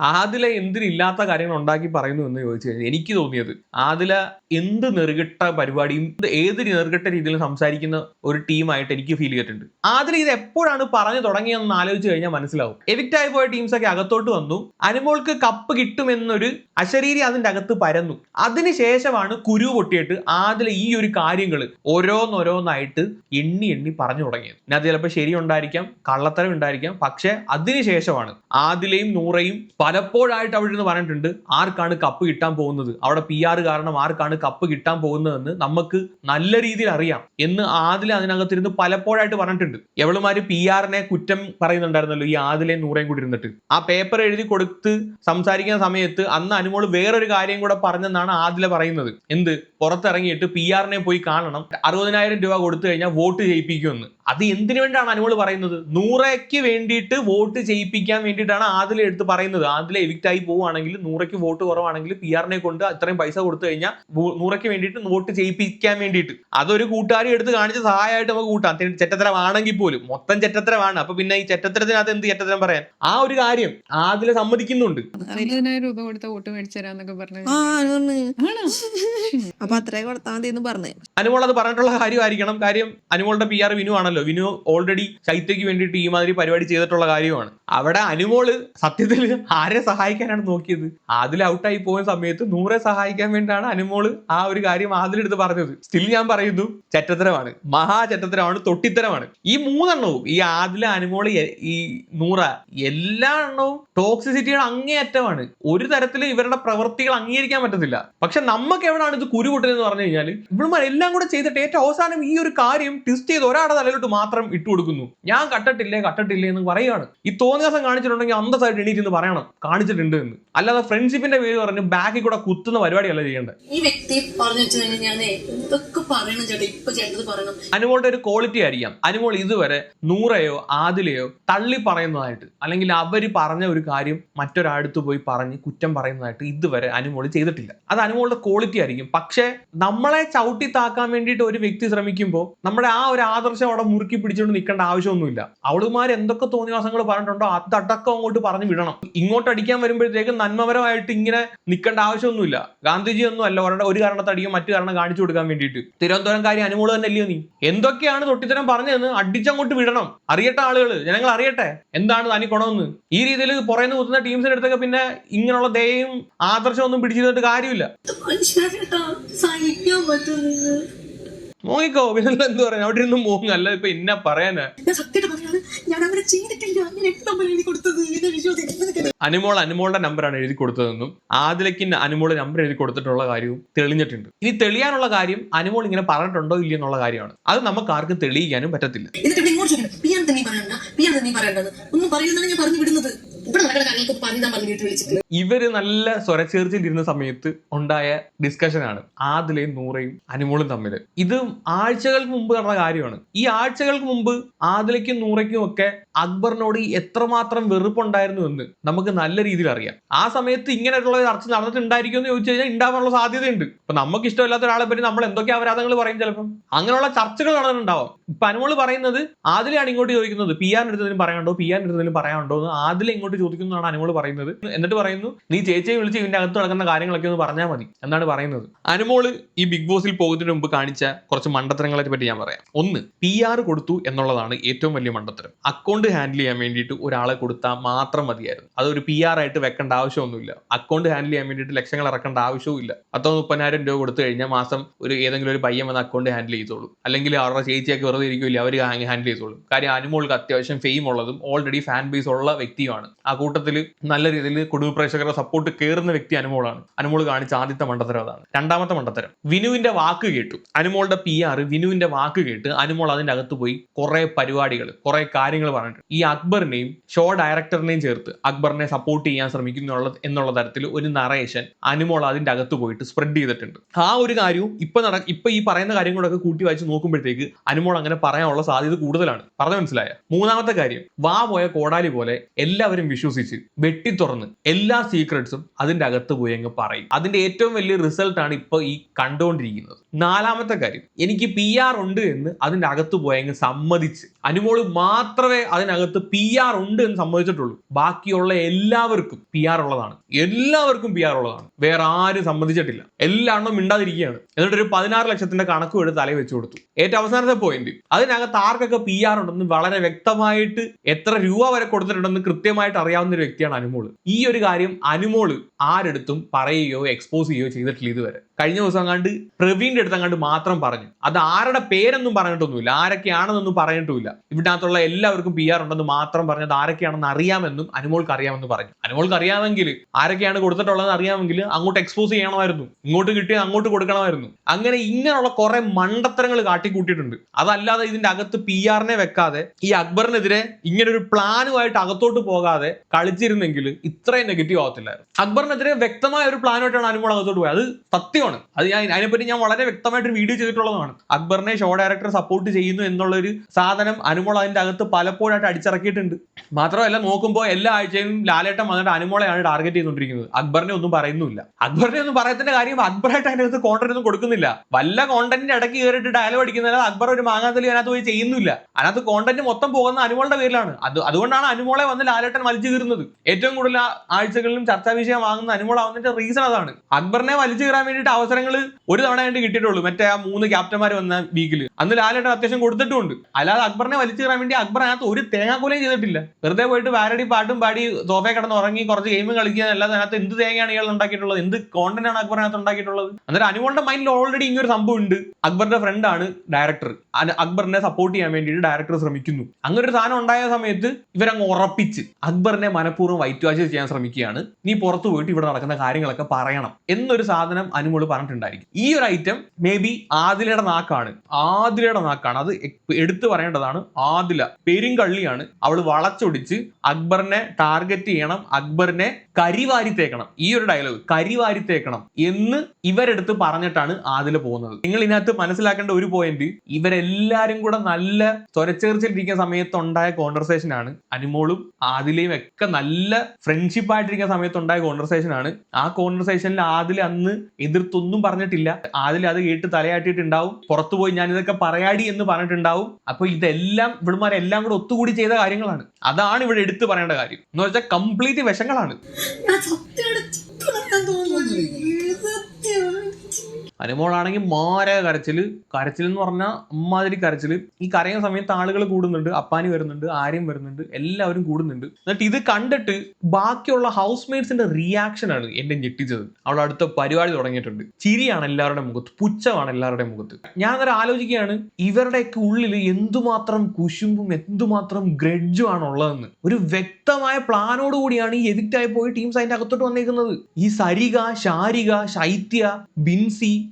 ആദില എന്തിനില്ലാത്ത കാര്യങ്ങൾ ഉണ്ടാക്കി പറയുന്നു എന്ന് ചോദിച്ചു കഴിഞ്ഞാൽ എനിക്ക് തോന്നിയത് ആദില എന്ത് നെറുകെട്ട പരിപാടിയും ഏത് നെറുകെട്ട രീതിയിൽ സംസാരിക്കുന്ന ഒരു ടീമായിട്ട് എനിക്ക് ഫീൽ ചെയ്തിട്ടുണ്ട്. ആദില ഇത് എപ്പോഴാണ് പറഞ്ഞു തുടങ്ങിയതെന്ന് ആലോചിച്ച് കഴിഞ്ഞാൽ മനസ്സിലാവും. എവിക്റ്റ് ആയി പോയ ടീംസ് ഒക്കെ അകത്തോട്ട് വന്നു. അനുമോൾക്ക് കപ്പ് കിട്ടുമെന്നൊരു അശരീരി അതിന്റെ അകത്ത് പരന്നു. അതിനുശേഷമാണ് കുരു പൊട്ടിയിട്ട് ആദില ഈ ഒരു കാര്യങ്ങൾ ഓരോന്നോരോന്നായിട്ട് എണ്ണി എണ്ണി പറഞ്ഞു തുടങ്ങിയത്. അത് ചിലപ്പോൾ ശരി ഉണ്ടായിരിക്കാം കള്ളത്തരം ഉണ്ടായിരിക്കാം പക്ഷെ അതിനുശേഷമാണ് ആദിലയും നൂറയും പലപ്പോഴായിട്ട് അവിടെ നിന്ന് പറഞ്ഞിട്ടുണ്ട് ആർക്കാണ് കപ്പ് കിട്ടാൻ പോകുന്നത്? അവിടെ പി ആർ കാരണം ആർക്കാണ് കപ്പ് കിട്ടാൻ പോകുന്നതെന്ന് നമുക്ക് നല്ല രീതിയിൽ അറിയാം. എന്ന് ആദില അതിനകത്തിരുന്ന് പലപ്പോഴായിട്ട് പറഞ്ഞിട്ടുണ്ട്. എവളുമാര് പി ആറിനെ കുറ്റം പറയുന്നുണ്ടായിരുന്നല്ലോ ഈ ആദിലയും നൂറേയും കൂടി ഇരുന്നിട്ട്. ആ പേപ്പർ എഴുതി കൊടുത്ത് സംസാരിക്കുന്ന സമയത്ത് അന്ന് അനുമോൾ വേറൊരു കാര്യം കൂടെ പറഞ്ഞെന്നാണ് ആദില പറയുന്നത്. എന്ത്? പുറത്തിറങ്ങിയിട്ട് പി ആറിനെ പോയി കാണണം. അറുപതിനായിരം രൂപ കൊടുത്തു കഴിഞ്ഞാൽ വോട്ട് ചെയ്യിപ്പിക്കുമെന്ന് അത് എന്തിനു വേണ്ടിയാണ് അനുമോൾ പറയുന്നത്? നൂറയ്ക്ക് വേണ്ടിയിട്ട് വോട്ട് ചെയ്യിപ്പിക്കാൻ വേണ്ടിയിട്ടാണ് ആദില എടുത്ത് പറയുന്നത്. ആദില എവിക്റ്റ് ആയി പോവുകയാണെങ്കിൽ നൂറയ്ക്ക് വോട്ട് കുറവാണെങ്കിൽ പി ആറിനെ കൊണ്ട് അത്രയും പൈസ കൊടുത്തു കഴിഞ്ഞാൽ നൂറയ്ക്ക് വേണ്ടിയിട്ട് വോട്ട് ചെയ്യിപ്പിക്കാൻ വേണ്ടിയിട്ട്. അതൊരു കൂട്ടുകാരി എടുത്ത് കാണിച്ച സഹായമായിട്ട് നമുക്ക് കൂട്ടാം. ചെറ്റത്തരമാണെങ്കിൽ പോലും. മൊത്തം ചെറ്റത്തരമാണ്. അപ്പൊ പിന്നെ ഈ ചെറ്റത്തരത്തിനകത്ത് എന്ത് ചെറ്റത്തരം പറയാൻ? ആ ഒരു കാര്യം ആദില സമ്മതിക്കുന്നുണ്ട്. രൂപ കൊടുത്ത വോട്ട് മേടിച്ചു തരാന്നൊക്കെ പറഞ്ഞു ആ ആണ്. ആണോ? അപ്പൊ അത്രേ കൊടുത്താൽ മതി എന്ന് പറഞ്ഞേ. അനുമോൾ അത് പറഞ്ഞിട്ടുള്ള കാര്യമായിരിക്കണം. കാര്യം അനുമോളുടെ പി ആർ വിനു ആണല്ലോ വിനു ഓൾറെഡി ശൈത്യക്ക് വേണ്ടിയിട്ട് ഈ മാതിരി പരിപാടി ചെയ്തിട്ടുള്ള കാര്യമാണ്. അവിടെ അനുമോൾ സത്യത്തിൽ ആരെ സഹായിക്കാനാണ് നോക്കിയത്? അതിൽ ഔട്ടായി പോകുന്ന സമയത്ത് നൂറെ സഹായിക്കാൻ വേണ്ടിയാണ് അനുമോൾ ആ ഒരു കാര്യം ആദിലെടുത്ത് പറഞ്ഞത്. സ്റ്റിൽ ഞാൻ പറയുന്നു ചറ്റത്തരമാണ് മഹാ ചെറ്റത്തരമാണ് തൊട്ടിത്തരമാണ്. ഈ മൂന്നെണ്ണവും ഈ ആദില അനുമോൾ ഈ നൂറ എല്ലാ എണ്ണവും ടോക്സിസിറ്റിയുടെ അങ്ങേയറ്റമാണ്. ഒരു തരത്തിൽ ഇവരുടെ പ്രവൃത്തികൾ അംഗീകരിക്കാൻ പറ്റത്തില്ല. പക്ഷെ നമുക്ക് എവിടെയാണ് ഇത് കുരുപൊട്ടുന്നത് പറഞ്ഞു കഴിഞ്ഞാൽ ഇവളുമാർ എല്ലാം കൂടെ ചെയ്തിട്ട് ഏറ്റവും അവസാനം ഈ ഒരു കാര്യം ട്വിസ്റ്റ് ചെയ്ത് ഒരാളുടെ തലയിലോട്ട് മാത്രം ഇട്ടു കൊടുക്കുന്നു. ഞാൻ കട്ടിട്ടില്ലേ കട്ടിട്ടില്ലേ എന്ന് പറയുകയാണ് ഈ തോന്നിയാസം കാണിച്ചിട്ടുണ്ടെങ്കിൽ അന്തസ്സായിട്ട് എണീറ്റ് എന്ന് പറയണം. കാണിച്ചിട്ടുണ്ട് എന്ന്. അല്ലാതെ ഫ്രണ്ട്ഷിപ്പിന്റെ പേര് പറഞ്ഞ് ബാക്കിൽ കൂടെ കുത്തുന്ന പരിപാടിയല്ല ചെയ്യേണ്ടത്. ഈ വ്യക്തി പറഞ്ഞു അനുമോളുടെ ഒരു ക്വാളിറ്റി ആയിരിക്കാം. അനുമോൾ ഇതുവരെ നൂറയോ ആദിലയോ തള്ളി പറയുന്നതായിട്ട് അല്ലെങ്കിൽ അവർ പറഞ്ഞ ഒരു കാര്യം മറ്റൊരാടുത്ത് പോയി പറഞ്ഞ് കുറ്റം പറയുന്നതായിട്ട് ഇതുവരെ അനുമോൾ ചെയ്തിട്ടില്ല. അത് അനുമോളുടെ ക്വാളിറ്റി ആയിരിക്കും. പക്ഷേ നമ്മളെ ചവിട്ടി താക്കാൻ വേണ്ടിയിട്ട് ഒരു വ്യക്തി ശ്രമിക്കുമ്പോൾ നമ്മുടെ ആ ഒരു ആദർശം അവിടെ മുറുക്കി പിടിച്ചുകൊണ്ട് നിൽക്കേണ്ട ആവശ്യമൊന്നുമില്ല. അവളുമാർ എന്തൊക്കെ തോന്നിവാസങ്ങൾ പറഞ്ഞിട്ടുണ്ടോ അതടക്കം അങ്ങോട്ട് പറഞ്ഞു വിടണം. ഇങ്ങോട്ട് അടിക്കാൻ വരുമ്പോഴത്തേക്കും നന്മപരമായിട്ട് ഇങ്ങനെ നിൽക്കേണ്ട ആവശ്യമൊന്നുമില്ല. ഗാന്ധിജി ഒന്നും അല്ല ഒരാളുടെ ഒരു കാരണത്തടിക്കും മറ്റു കാരണം കാണിച്ചു കൊടുക്കാൻ വേണ്ടിയിട്ട്. തിരുവനന്തപുരം കാര്യം അനുമോൾ തന്നെ അല്ലയോ നീ? എന്തൊക്കെയാണ് തൊട്ടിത്തരം പറഞ്ഞതെന്ന് അടിച്ചങ്ങോട്ട് വിടണം. അറിയട്ടെ ആളുകൾ ജനങ്ങൾ അറിയട്ടെ. എന്താണ് തനി ഗുണമെന്ന്? ഈ രീതിയിൽ പുറയുന്ന കുത്തുന്ന ടീംസിന്റെ അടുത്തൊക്കെ പിന്നെ ഇങ്ങനെയുള്ള ദയയും ആദർശമൊന്നും പിടിച്ചിരുന്നിട്ട് കാര്യമില്ല ഇത് മനുഷ്യരായിട്ടാ സഹിക്കാൻ പറ്റുന്നില്ല മോങ്ങിക്കോ പിന്നെ എന്ത് പറയാൻ അവിടെ ഇരുന്ന് മോങ്ങ അല്ല ഇപ്പൊ എന്നാ പറയാനാ? അനുമോൾ അനുമോളുടെ നമ്പറാണ് എഴുതി കൊടുത്തതെന്നും ആദിലയ്ക്ക് അനുമോൾ നമ്പർ എഴുതി കൊടുത്തിട്ടുള്ള കാര്യവും തെളിഞ്ഞിട്ടുണ്ട്. ഇനി തെളിയാനുള്ള കാര്യം അനുമോൾ ഇങ്ങനെ പറഞ്ഞിട്ടുണ്ടോ ഇല്ല എന്നുള്ള കാര്യമാണ്. അത് നമുക്ക് ആർക്കും തെളിയിക്കാനും പറ്റത്തില്ല. ഒന്നും പറയുന്നതാണ് ഞാൻ പറഞ്ഞു വിടുന്നത്. ഇവർ നല്ല സ്വരച്ചേർച്ചയിൽ ഇരുന്ന സമയത്ത് ഉണ്ടായ ഡിസ്കഷൻ ആണ് ആദിലയും നൂറയും അനുമോളും തമ്മിൽ ഇത് ആഴ്ചകൾക്ക് മുമ്പ് നടന്ന കാര്യമാണ്. ഈ ആഴ്ചകൾക്ക് മുമ്പ് ആദിലയ്ക്കും നൂറയ്ക്കും ഒക്കെ അക്ബറിനോട് എത്രമാത്രം വെറുപ്പുണ്ടായിരുന്നു എന്ന് നമുക്ക് നല്ല രീതിയിൽ അറിയാം. ആ സമയത്ത് ഇങ്ങനെയുള്ള ചർച്ച നടന്നിട്ടുണ്ടായിരിക്കും എന്ന് ചോദിച്ചു കഴിഞ്ഞാൽ ഉണ്ടാവാനുള്ള സാധ്യതയുണ്ട്. ഇപ്പൊ നമുക്ക് ഇഷ്ടമില്ലാത്ത ഒരാളെ പറ്റി നമ്മൾ എന്തൊക്കെ അപരാധങ്ങൾ പറയും ചിലപ്പം? അങ്ങനെയുള്ള ചർച്ചകൾ നടന്നിട്ടുണ്ടാവും. ഇപ്പൊ അനുമോൾ പറയുന്നത് ആദിലാണ് ഇങ്ങോട്ട് ചോദിക്കുന്നത്. പി ആറിന് എടുത്തതിലും പറയാനുണ്ടോ? പി ആറിന് പറയാനുണ്ടോ എന്ന് ആദില ഇങ്ങോട്ട് ചോദിക്കുന്നതാണ് അനുമോൾ പറയുന്നത്. എന്നിട്ട് പറയുന്നു നീ ചേച്ചിയെ വിളിച്ച് ഇതിന്റെ അകത്ത് നടക്കുന്ന കാര്യങ്ങളൊക്കെ ഒന്ന് പറഞ്ഞാൽ മതി എന്നാണ് പറയുന്നത്. അനുമോൾ ഈ ബിഗ് ബോസിൽ പോകുന്നതിന് മുമ്പ് കാണിച്ച കുറച്ച് മണ്ടത്തരങ്ങളെ പറ്റി ഞാൻ പറയാം. ഒന്ന് പി ആർ കൊടുത്തു എന്നുള്ളതാണ് ഏറ്റവും വലിയ മണ്ടത്തരം. അക്കൗണ്ട് ഹാൻഡിൽ ചെയ്യാൻ വേണ്ടിയിട്ട് ഒരാളെ കൊടുത്താൽ മാത്രം മതിയായിരുന്നു. അതൊരു പി ആർ ആയിട്ട് വെക്കേണ്ട ആവശ്യമൊന്നുമില്ല. അക്കൗണ്ട് ഹാൻഡിൽ ചെയ്യാൻ വേണ്ടിയിട്ട് ലക്ഷങ്ങൾ ഇറക്കേണ്ട ആവശ്യവും ഇല്ല. പത്തോ മുപ്പതിനായിരം രൂപ കൊടുത്തു കഴിഞ്ഞാൽ മാസം ഒരു ഏതെങ്കിലും ഒരു പയ്യൻ വന്ന് അക്കൗണ്ട് ഹാൻഡിൽ ചെയ്തോളൂ. അല്ലെങ്കിൽ അവരുടെ ചേച്ചിയൊക്കെ വെറുതെ ഇരിക്കില്ല അവർ ഹാൻഡിൽ ചെയ്തോളും. കാര്യം അനുമോൾക്ക് അത്യാവശ്യം ഫെയിം ഉള്ളതും ഓൾറെഡി ഫാൻ ബേസ് ഉള്ള വ്യക്തിയുമാണ്. ആ കൂട്ടത്തിൽ നല്ല രീതിയിൽ കുടുംബ പ്രേക്ഷകരുടെ സപ്പോർട്ട് കയറുന്ന വ്യക്തി അനുമോളാണ്. അനുമോൾ കാണിച്ച ആദ്യത്തെ മണ്ടത്തരം അതാണ്. രണ്ടാമത്തെ മണ്ടത്തരം. വിനുവിന്റെ വാക്ക് കേട്ടു. അനുമോളുടെ പി ആർ വിനുവിന്റെ വാക്ക് കേട്ട് അനുമോൾ അതിന്റെ അകത്ത് പോയി കുറെ പരിപാടികൾ കുറെ കാര്യങ്ങൾ പറഞ്ഞു. പറഞ്ഞിട്ടുണ്ട് ഈ അക്ബറിനെയും ഷോ ഡയറക്ടറിനെയും ചേർത്ത് അക്ബറിനെ സപ്പോർട്ട് ചെയ്യാൻ ശ്രമിക്കുന്നു എന്നുള്ള തരത്തിൽ ഒരു നറേഷൻ അനുമോൾ അതിന്റെ അകത്ത് പോയിട്ട് സ്പ്രെഡ് ചെയ്തിട്ടുണ്ട്. ആ ഒരു കാര്യവും ഇപ്പൊ നട ഇപ്പൊ ഈ പറയുന്ന കാര്യങ്ങളൊക്കെ കൂട്ടി വായിച്ച് നോക്കുമ്പോഴത്തേക്ക് അനുമോൾ അങ്ങനെ പറയാനുള്ള സാധ്യത കൂടുതലാണ്. പറഞ്ഞു മനസ്സിലായ? മൂന്നാമത്തെ കാര്യം വാ പോയ കോടാലി പോലെ എല്ലാവരും വിശ്വസിച്ച് വെട്ടി തുറന്ന് എല്ലാ സീക്രട്സും അതിന്റെ അകത്ത് പോയി അങ്ങ് പറയും. അതിന്റെ ഏറ്റവും വലിയ റിസൾട്ട് ആണ് ഇപ്പൊ ഈ കണ്ടുകൊണ്ടിരിക്കുന്നത്. നാലാമത്തെ കാര്യം എനിക്ക് പി ആർ ഉണ്ട് എന്ന് അതിന്റെ അകത്ത് പോയങ്ങ് സമ്മതിച്ച്. അനുമോൾ മാത്രമേ അതിനകത്ത് പി ആർ ഉണ്ട് എന്ന് സമ്മതിച്ചിട്ടുള്ളൂ. ബാക്കിയുള്ള എല്ലാവർക്കും പി ആർ ഉള്ളതാണ്. എല്ലാവർക്കും പി ആർ ഉള്ളതാണ്. വേറെ ആരും സമ്മതിച്ചിട്ടില്ല. എല്ലാണ്ണും മിണ്ടാതിരിക്കുകയാണ്. എന്നിട്ട് ഒരു പതിനാറ് ലക്ഷത്തിന്റെ കണക്കും എടുത്ത് തലയിൽ വെച്ചു കൊടുത്തു. ഏറ്റവും അവസാനത്തെ പോയിന്റ് അതിനകത്ത് ആർക്കൊക്കെ പി ആർ ഉണ്ടെന്ന് വളരെ വ്യക്തമായിട്ട് എത്ര രൂപ വരെ കൊടുത്തിട്ടുണ്ടെന്ന് കൃത്യമായിട്ട് അറിയാവുന്ന ഒരു വ്യക്തിയാണ് അനുമോൾ. ഈ ഒരു കാര്യം അനുമോൾ ആരെടുത്തും പറയുകയോ എക്സ്പോസ് ചെയ്യുകയോ ചെയ്തിട്ടില്ല ഇതുവരെ. കഴിഞ്ഞ ദിവസം കണ്ട് പ്രവീണിന്റെ അടുത്ത് അങ്ങാണ്ട് മാത്രം പറഞ്ഞു. അത് ആരുടെ പേരൊന്നും പറഞ്ഞിട്ടൊന്നുമില്ല. ആരൊക്കെയാണെന്നൊന്നും പറഞ്ഞിട്ടുമില്ല. ഇതിനകത്തുള്ള എല്ലാവർക്കും പി ഉണ്ടെന്ന് മാത്രം പറഞ്ഞത് ആരൊക്കെയാണെന്ന് അറിയാമെന്നും അനുമോൾക്ക് അറിയാമെന്ന് പറഞ്ഞു. അനുമോൾക്ക് അറിയാമെങ്കിൽ ആരൊക്കെയാണ് കൊടുത്തിട്ടുള്ളതെന്ന് അറിയാമെങ്കിൽ അങ്ങോട്ട് എക്സ്പോസ് ചെയ്യണമായിരുന്നു. ഇങ്ങോട്ട് കിട്ടിയത് അങ്ങോട്ട് കൊടുക്കണമായിരുന്നു. അങ്ങനെ ഇങ്ങനെയുള്ള കുറെ മണ്ടത്തരങ്ങൾ കാട്ടിക്കൂട്ടിയിട്ടുണ്ട്. അതല്ലാതെ ഇതിന്റെ അകത്ത് പി ആറിനെ വെക്കാതെ ഈ അക്ബറിനെതിരെ ഇങ്ങനെ ഒരു പ്ലാനുമായിട്ട് അകത്തോട്ട് പോകാതെ കളിച്ചിരുന്നെങ്കിൽ ഇത്രയും നെഗറ്റീവ് ആവത്തില്ലായിരുന്നു. അക്ബറിനെതിരെ വ്യക്തമായ ഒരു പ്ലാനുമായിട്ടാണ് അനുമോൾ അകത്തോട്ട് പോയത്. അത് സത്യമാണ്. അത് ഞാൻ അതിനെപ്പറ്റി ഞാൻ വളരെ വ്യക്തമായിട്ട് ഒരു വീഡിയോ ചെയ്തിട്ടുള്ളതാണ്. അക്ബറിനെ ഷോ ഡയറക്ടർ സപ്പോർട്ട് ചെയ്യുന്നു എന്നുള്ള ഒരു സാധനം അനുമോൾ അതിന്റെ അകത്ത് പലപ്പോഴായിട്ട് അടിച്ചിറക്കിയിട്ടുണ്ട്. മാത്രമല്ല നോക്കുമ്പോൾ എല്ലാ ആഴ്ചയും ലാലേട്ടൻ വന്നിട്ട് അനുമോളെയാണ് ടാർഗറ്റ് ചെയ്തുകൊണ്ടിരിക്കുന്നത്. അക്ബറിനെ ഒന്നും പറയുന്നില്ല അക്ബറിനെ ഒന്നും പറയത്തിന്റെ കാര്യം അക്ബറായിട്ട് അതിന്റെ അകത്ത് കോണ്ടന്റ് ഒന്നും കൊടുക്കുന്നില്ല. വല്ല കോണ്ടന്റിന്റെ ഇടയ്ക്ക് കയറിയിട്ട് ഡയലോഗ് അടിക്കുന്നത് അക്ബർ ഒരു മാങ്ങാത്തലി അതിനകത്ത് പോയി ചെയ്യുന്നില്ല. അതിനകത്ത് കോണ്ടന്റ് മൊത്തം പോകുന്ന അനുമോളുടെ പേരിലാണ്. അത് അതുകൊണ്ടാണ് അനുമോളെ വന്ന് ലാലേട്ടൻ വലിച്ചു കീറുന്നത്. ഏറ്റവും കൂടുതൽ ആഴ്ചകളിലും ചർച്ചാ വിഷയം വാങ്ങുന്ന അനുമോളാവുന്നതിന്റെ റീസൺ അതാണ്. അക്ബറിനെ വലിച്ചു കീറാൻ വേണ്ടിയിട്ട് അവസരങ്ങൾ ഒരു തവണ വേണ്ടി കിട്ടിയിട്ടുള്ളൂ. മറ്റേ ആ മൂന്ന് ക്യാപ്റ്റന്മാർ വന്ന വീക്കിൽ അന്ന് ലാലേട്ടൻ അത്യാവശ്യം കൊടുത്തിട്ടുണ്ട് അല്ലാതെ അക്ബറിനെ വലിച്ചു കീറാൻ വേണ്ടി അക്ബർ അതിനകത്ത് ഒരു തേങ്ങാക്കൊലയും ചെയ്തിട്ടില്ല. വെറുതെ പോയിട്ട് വാരടി പാട്ടും പാടി സോഫയെ കിടന്ന് ഉറങ്ങി കുറച്ച് ഗെയിം കളിക്കുക അല്ലാതെ അതിനകത്ത് എന്ത് തേങ്ങയാണ് ഇയാൾ ഉണ്ടാക്കിയിട്ടുള്ളത്? എന്ത് കോണ്ടന്റ് ആണ് ഉണ്ടാക്കിയിട്ടുള്ളത്? അന്നേരം അനുമോളുടെ മൈൻഡിൽ ഓൾറെഡി ഇങ്ങനൊരു സംഭവം ഉണ്ട്. അക്ബറിന്റെ ഫ്രണ്ട് ആണ് ഡയറക്ടർ അക്ബറിനെ സപ്പോർട്ട് ചെയ്യാൻ വേണ്ടിയിട്ട് ഡയറക്ടർ ശ്രമിക്കുന്നു. അങ്ങനെ ഒരു സാധനം ഉണ്ടായ സമയത്ത് ഇവരങ്ങ് ഉറപ്പിച്ച് അക്ബറിനെ മനഃപൂർവം വൈറ്റ് വാഷ് ചെയ്യാൻ ശ്രമിക്കുകയാണ്. നീ പുറത്തു പോയിട്ട് ഇവിടെ നടക്കുന്ന കാര്യങ്ങളൊക്കെ പറയണം എന്നൊരു സാധനം അനുമോൾ പറഞ്ഞിട്ടുണ്ടായിരിക്കും. ഈ ഒരു ഐറ്റം മേ ബി ആദിലയുടെ നാക്കാണ്. ആദിലയുടെ നാക്കാണ്. അത് എടുത്തു പറയേണ്ടതാണ് ആദില. പെരുങ്കള്ളിയാണ് അവൾ വളച്ചൊടിച്ച് അക്ബറിനെ ടാർഗറ്റ് ചെയ്യണം അക്ബറിനെ കരിവാരിത്തേക്കണം. ഈ ഒരു ഡയലോഗ് കരിവാരിത്തേക്കണം എന്ന് ഇവരെടുത്ത് പറഞ്ഞിട്ടാണ് ആദിൽ പോകുന്നത്. നിങ്ങൾ ഇതിനകത്ത് മനസ്സിലാക്കേണ്ട ഒരു പോയിന്റ് ഇവരെല്ലാരും കൂടെ നല്ല തുരച്ചേർച്ചിട്ടിരിക്കുന്ന സമയത്തുണ്ടായ കോൺവെർസേഷൻ ആണ്. അനുമോളും ആദിലയും ഒക്കെ നല്ല ഫ്രണ്ട്ഷിപ്പ് ആയിട്ടിരിക്കുന്ന സമയത്ത് ഉണ്ടായ കോൺവെർസേഷൻ ആണ്. ആ കോൺവെർസേഷനിൽ ആദില അന്ന് എതിർത്തൊന്നും പറഞ്ഞിട്ടില്ല. ആദില അത് കേട്ട് തലയാട്ടിയിട്ടുണ്ടാവും. പുറത്തുപോയി ഞാൻ ഇതൊക്കെ പറയാടി എന്ന് പറഞ്ഞിട്ടുണ്ടാവും. അപ്പൊ ഇതെല്ലാം ഇവിടുമാരെല്ലാം കൂടെ ഒത്തുകൂടി ചെയ്ത കാര്യങ്ങളാണ്. അതാണ് ഇവിടെ എടുത്തു പറയേണ്ട കാര്യം. എന്ന് വെച്ചാൽ കംപ്ലീറ്റ് വിഷങ്ങളാണ്. അനുമോളാണെങ്കിൽ മാരക കരച്ചിൽ. കരച്ചിൽ എന്ന് പറഞ്ഞാൽ അമ്മാതിരി കരച്ചിൽ. ഈ കരയുന്ന സമയത്ത് ആളുകൾ കൂടുന്നുണ്ട്. അപ്പാനി വരുന്നുണ്ട് ആര്യം വരുന്നുണ്ട് എല്ലാവരും കൂടുന്നുണ്ട്. എന്നിട്ട് ഇത് കണ്ടിട്ട് ബാക്കിയുള്ള ഹൗസ് മേറ്റ്സിന്റെ റിയാക്ഷൻ ആണ് എന്നെ ഞെട്ടിച്ചത്. അവൾ അടുത്ത പരിപാടി തുടങ്ങിയിട്ടുണ്ട്. ചിരിയാണ് എല്ലാവരുടെ മുഖത്ത് പുച്ഛമാണ് എല്ലാവരുടെ മുഖത്ത്. ഞാൻ അന്നേരം ആലോചിക്കുകയാണ് ഇവരുടെയൊക്കെ ഉള്ളിൽ എന്തുമാത്രം കുശുമ്പും എന്തുമാത്രം ഗ്രഡ്ജും ആണ് ഉള്ളതെന്ന്. ഒരു വ്യക്തമായ പ്ലാനോട് കൂടിയാണ് ഈ എവിക്റ്റ് ആയി പോയി ടീംസ് അതിന്റെ അകത്തോട്ട് വന്നേക്കുന്നത്. ഈ സരിക ശാരിക ശൈത്യ ബിൻസി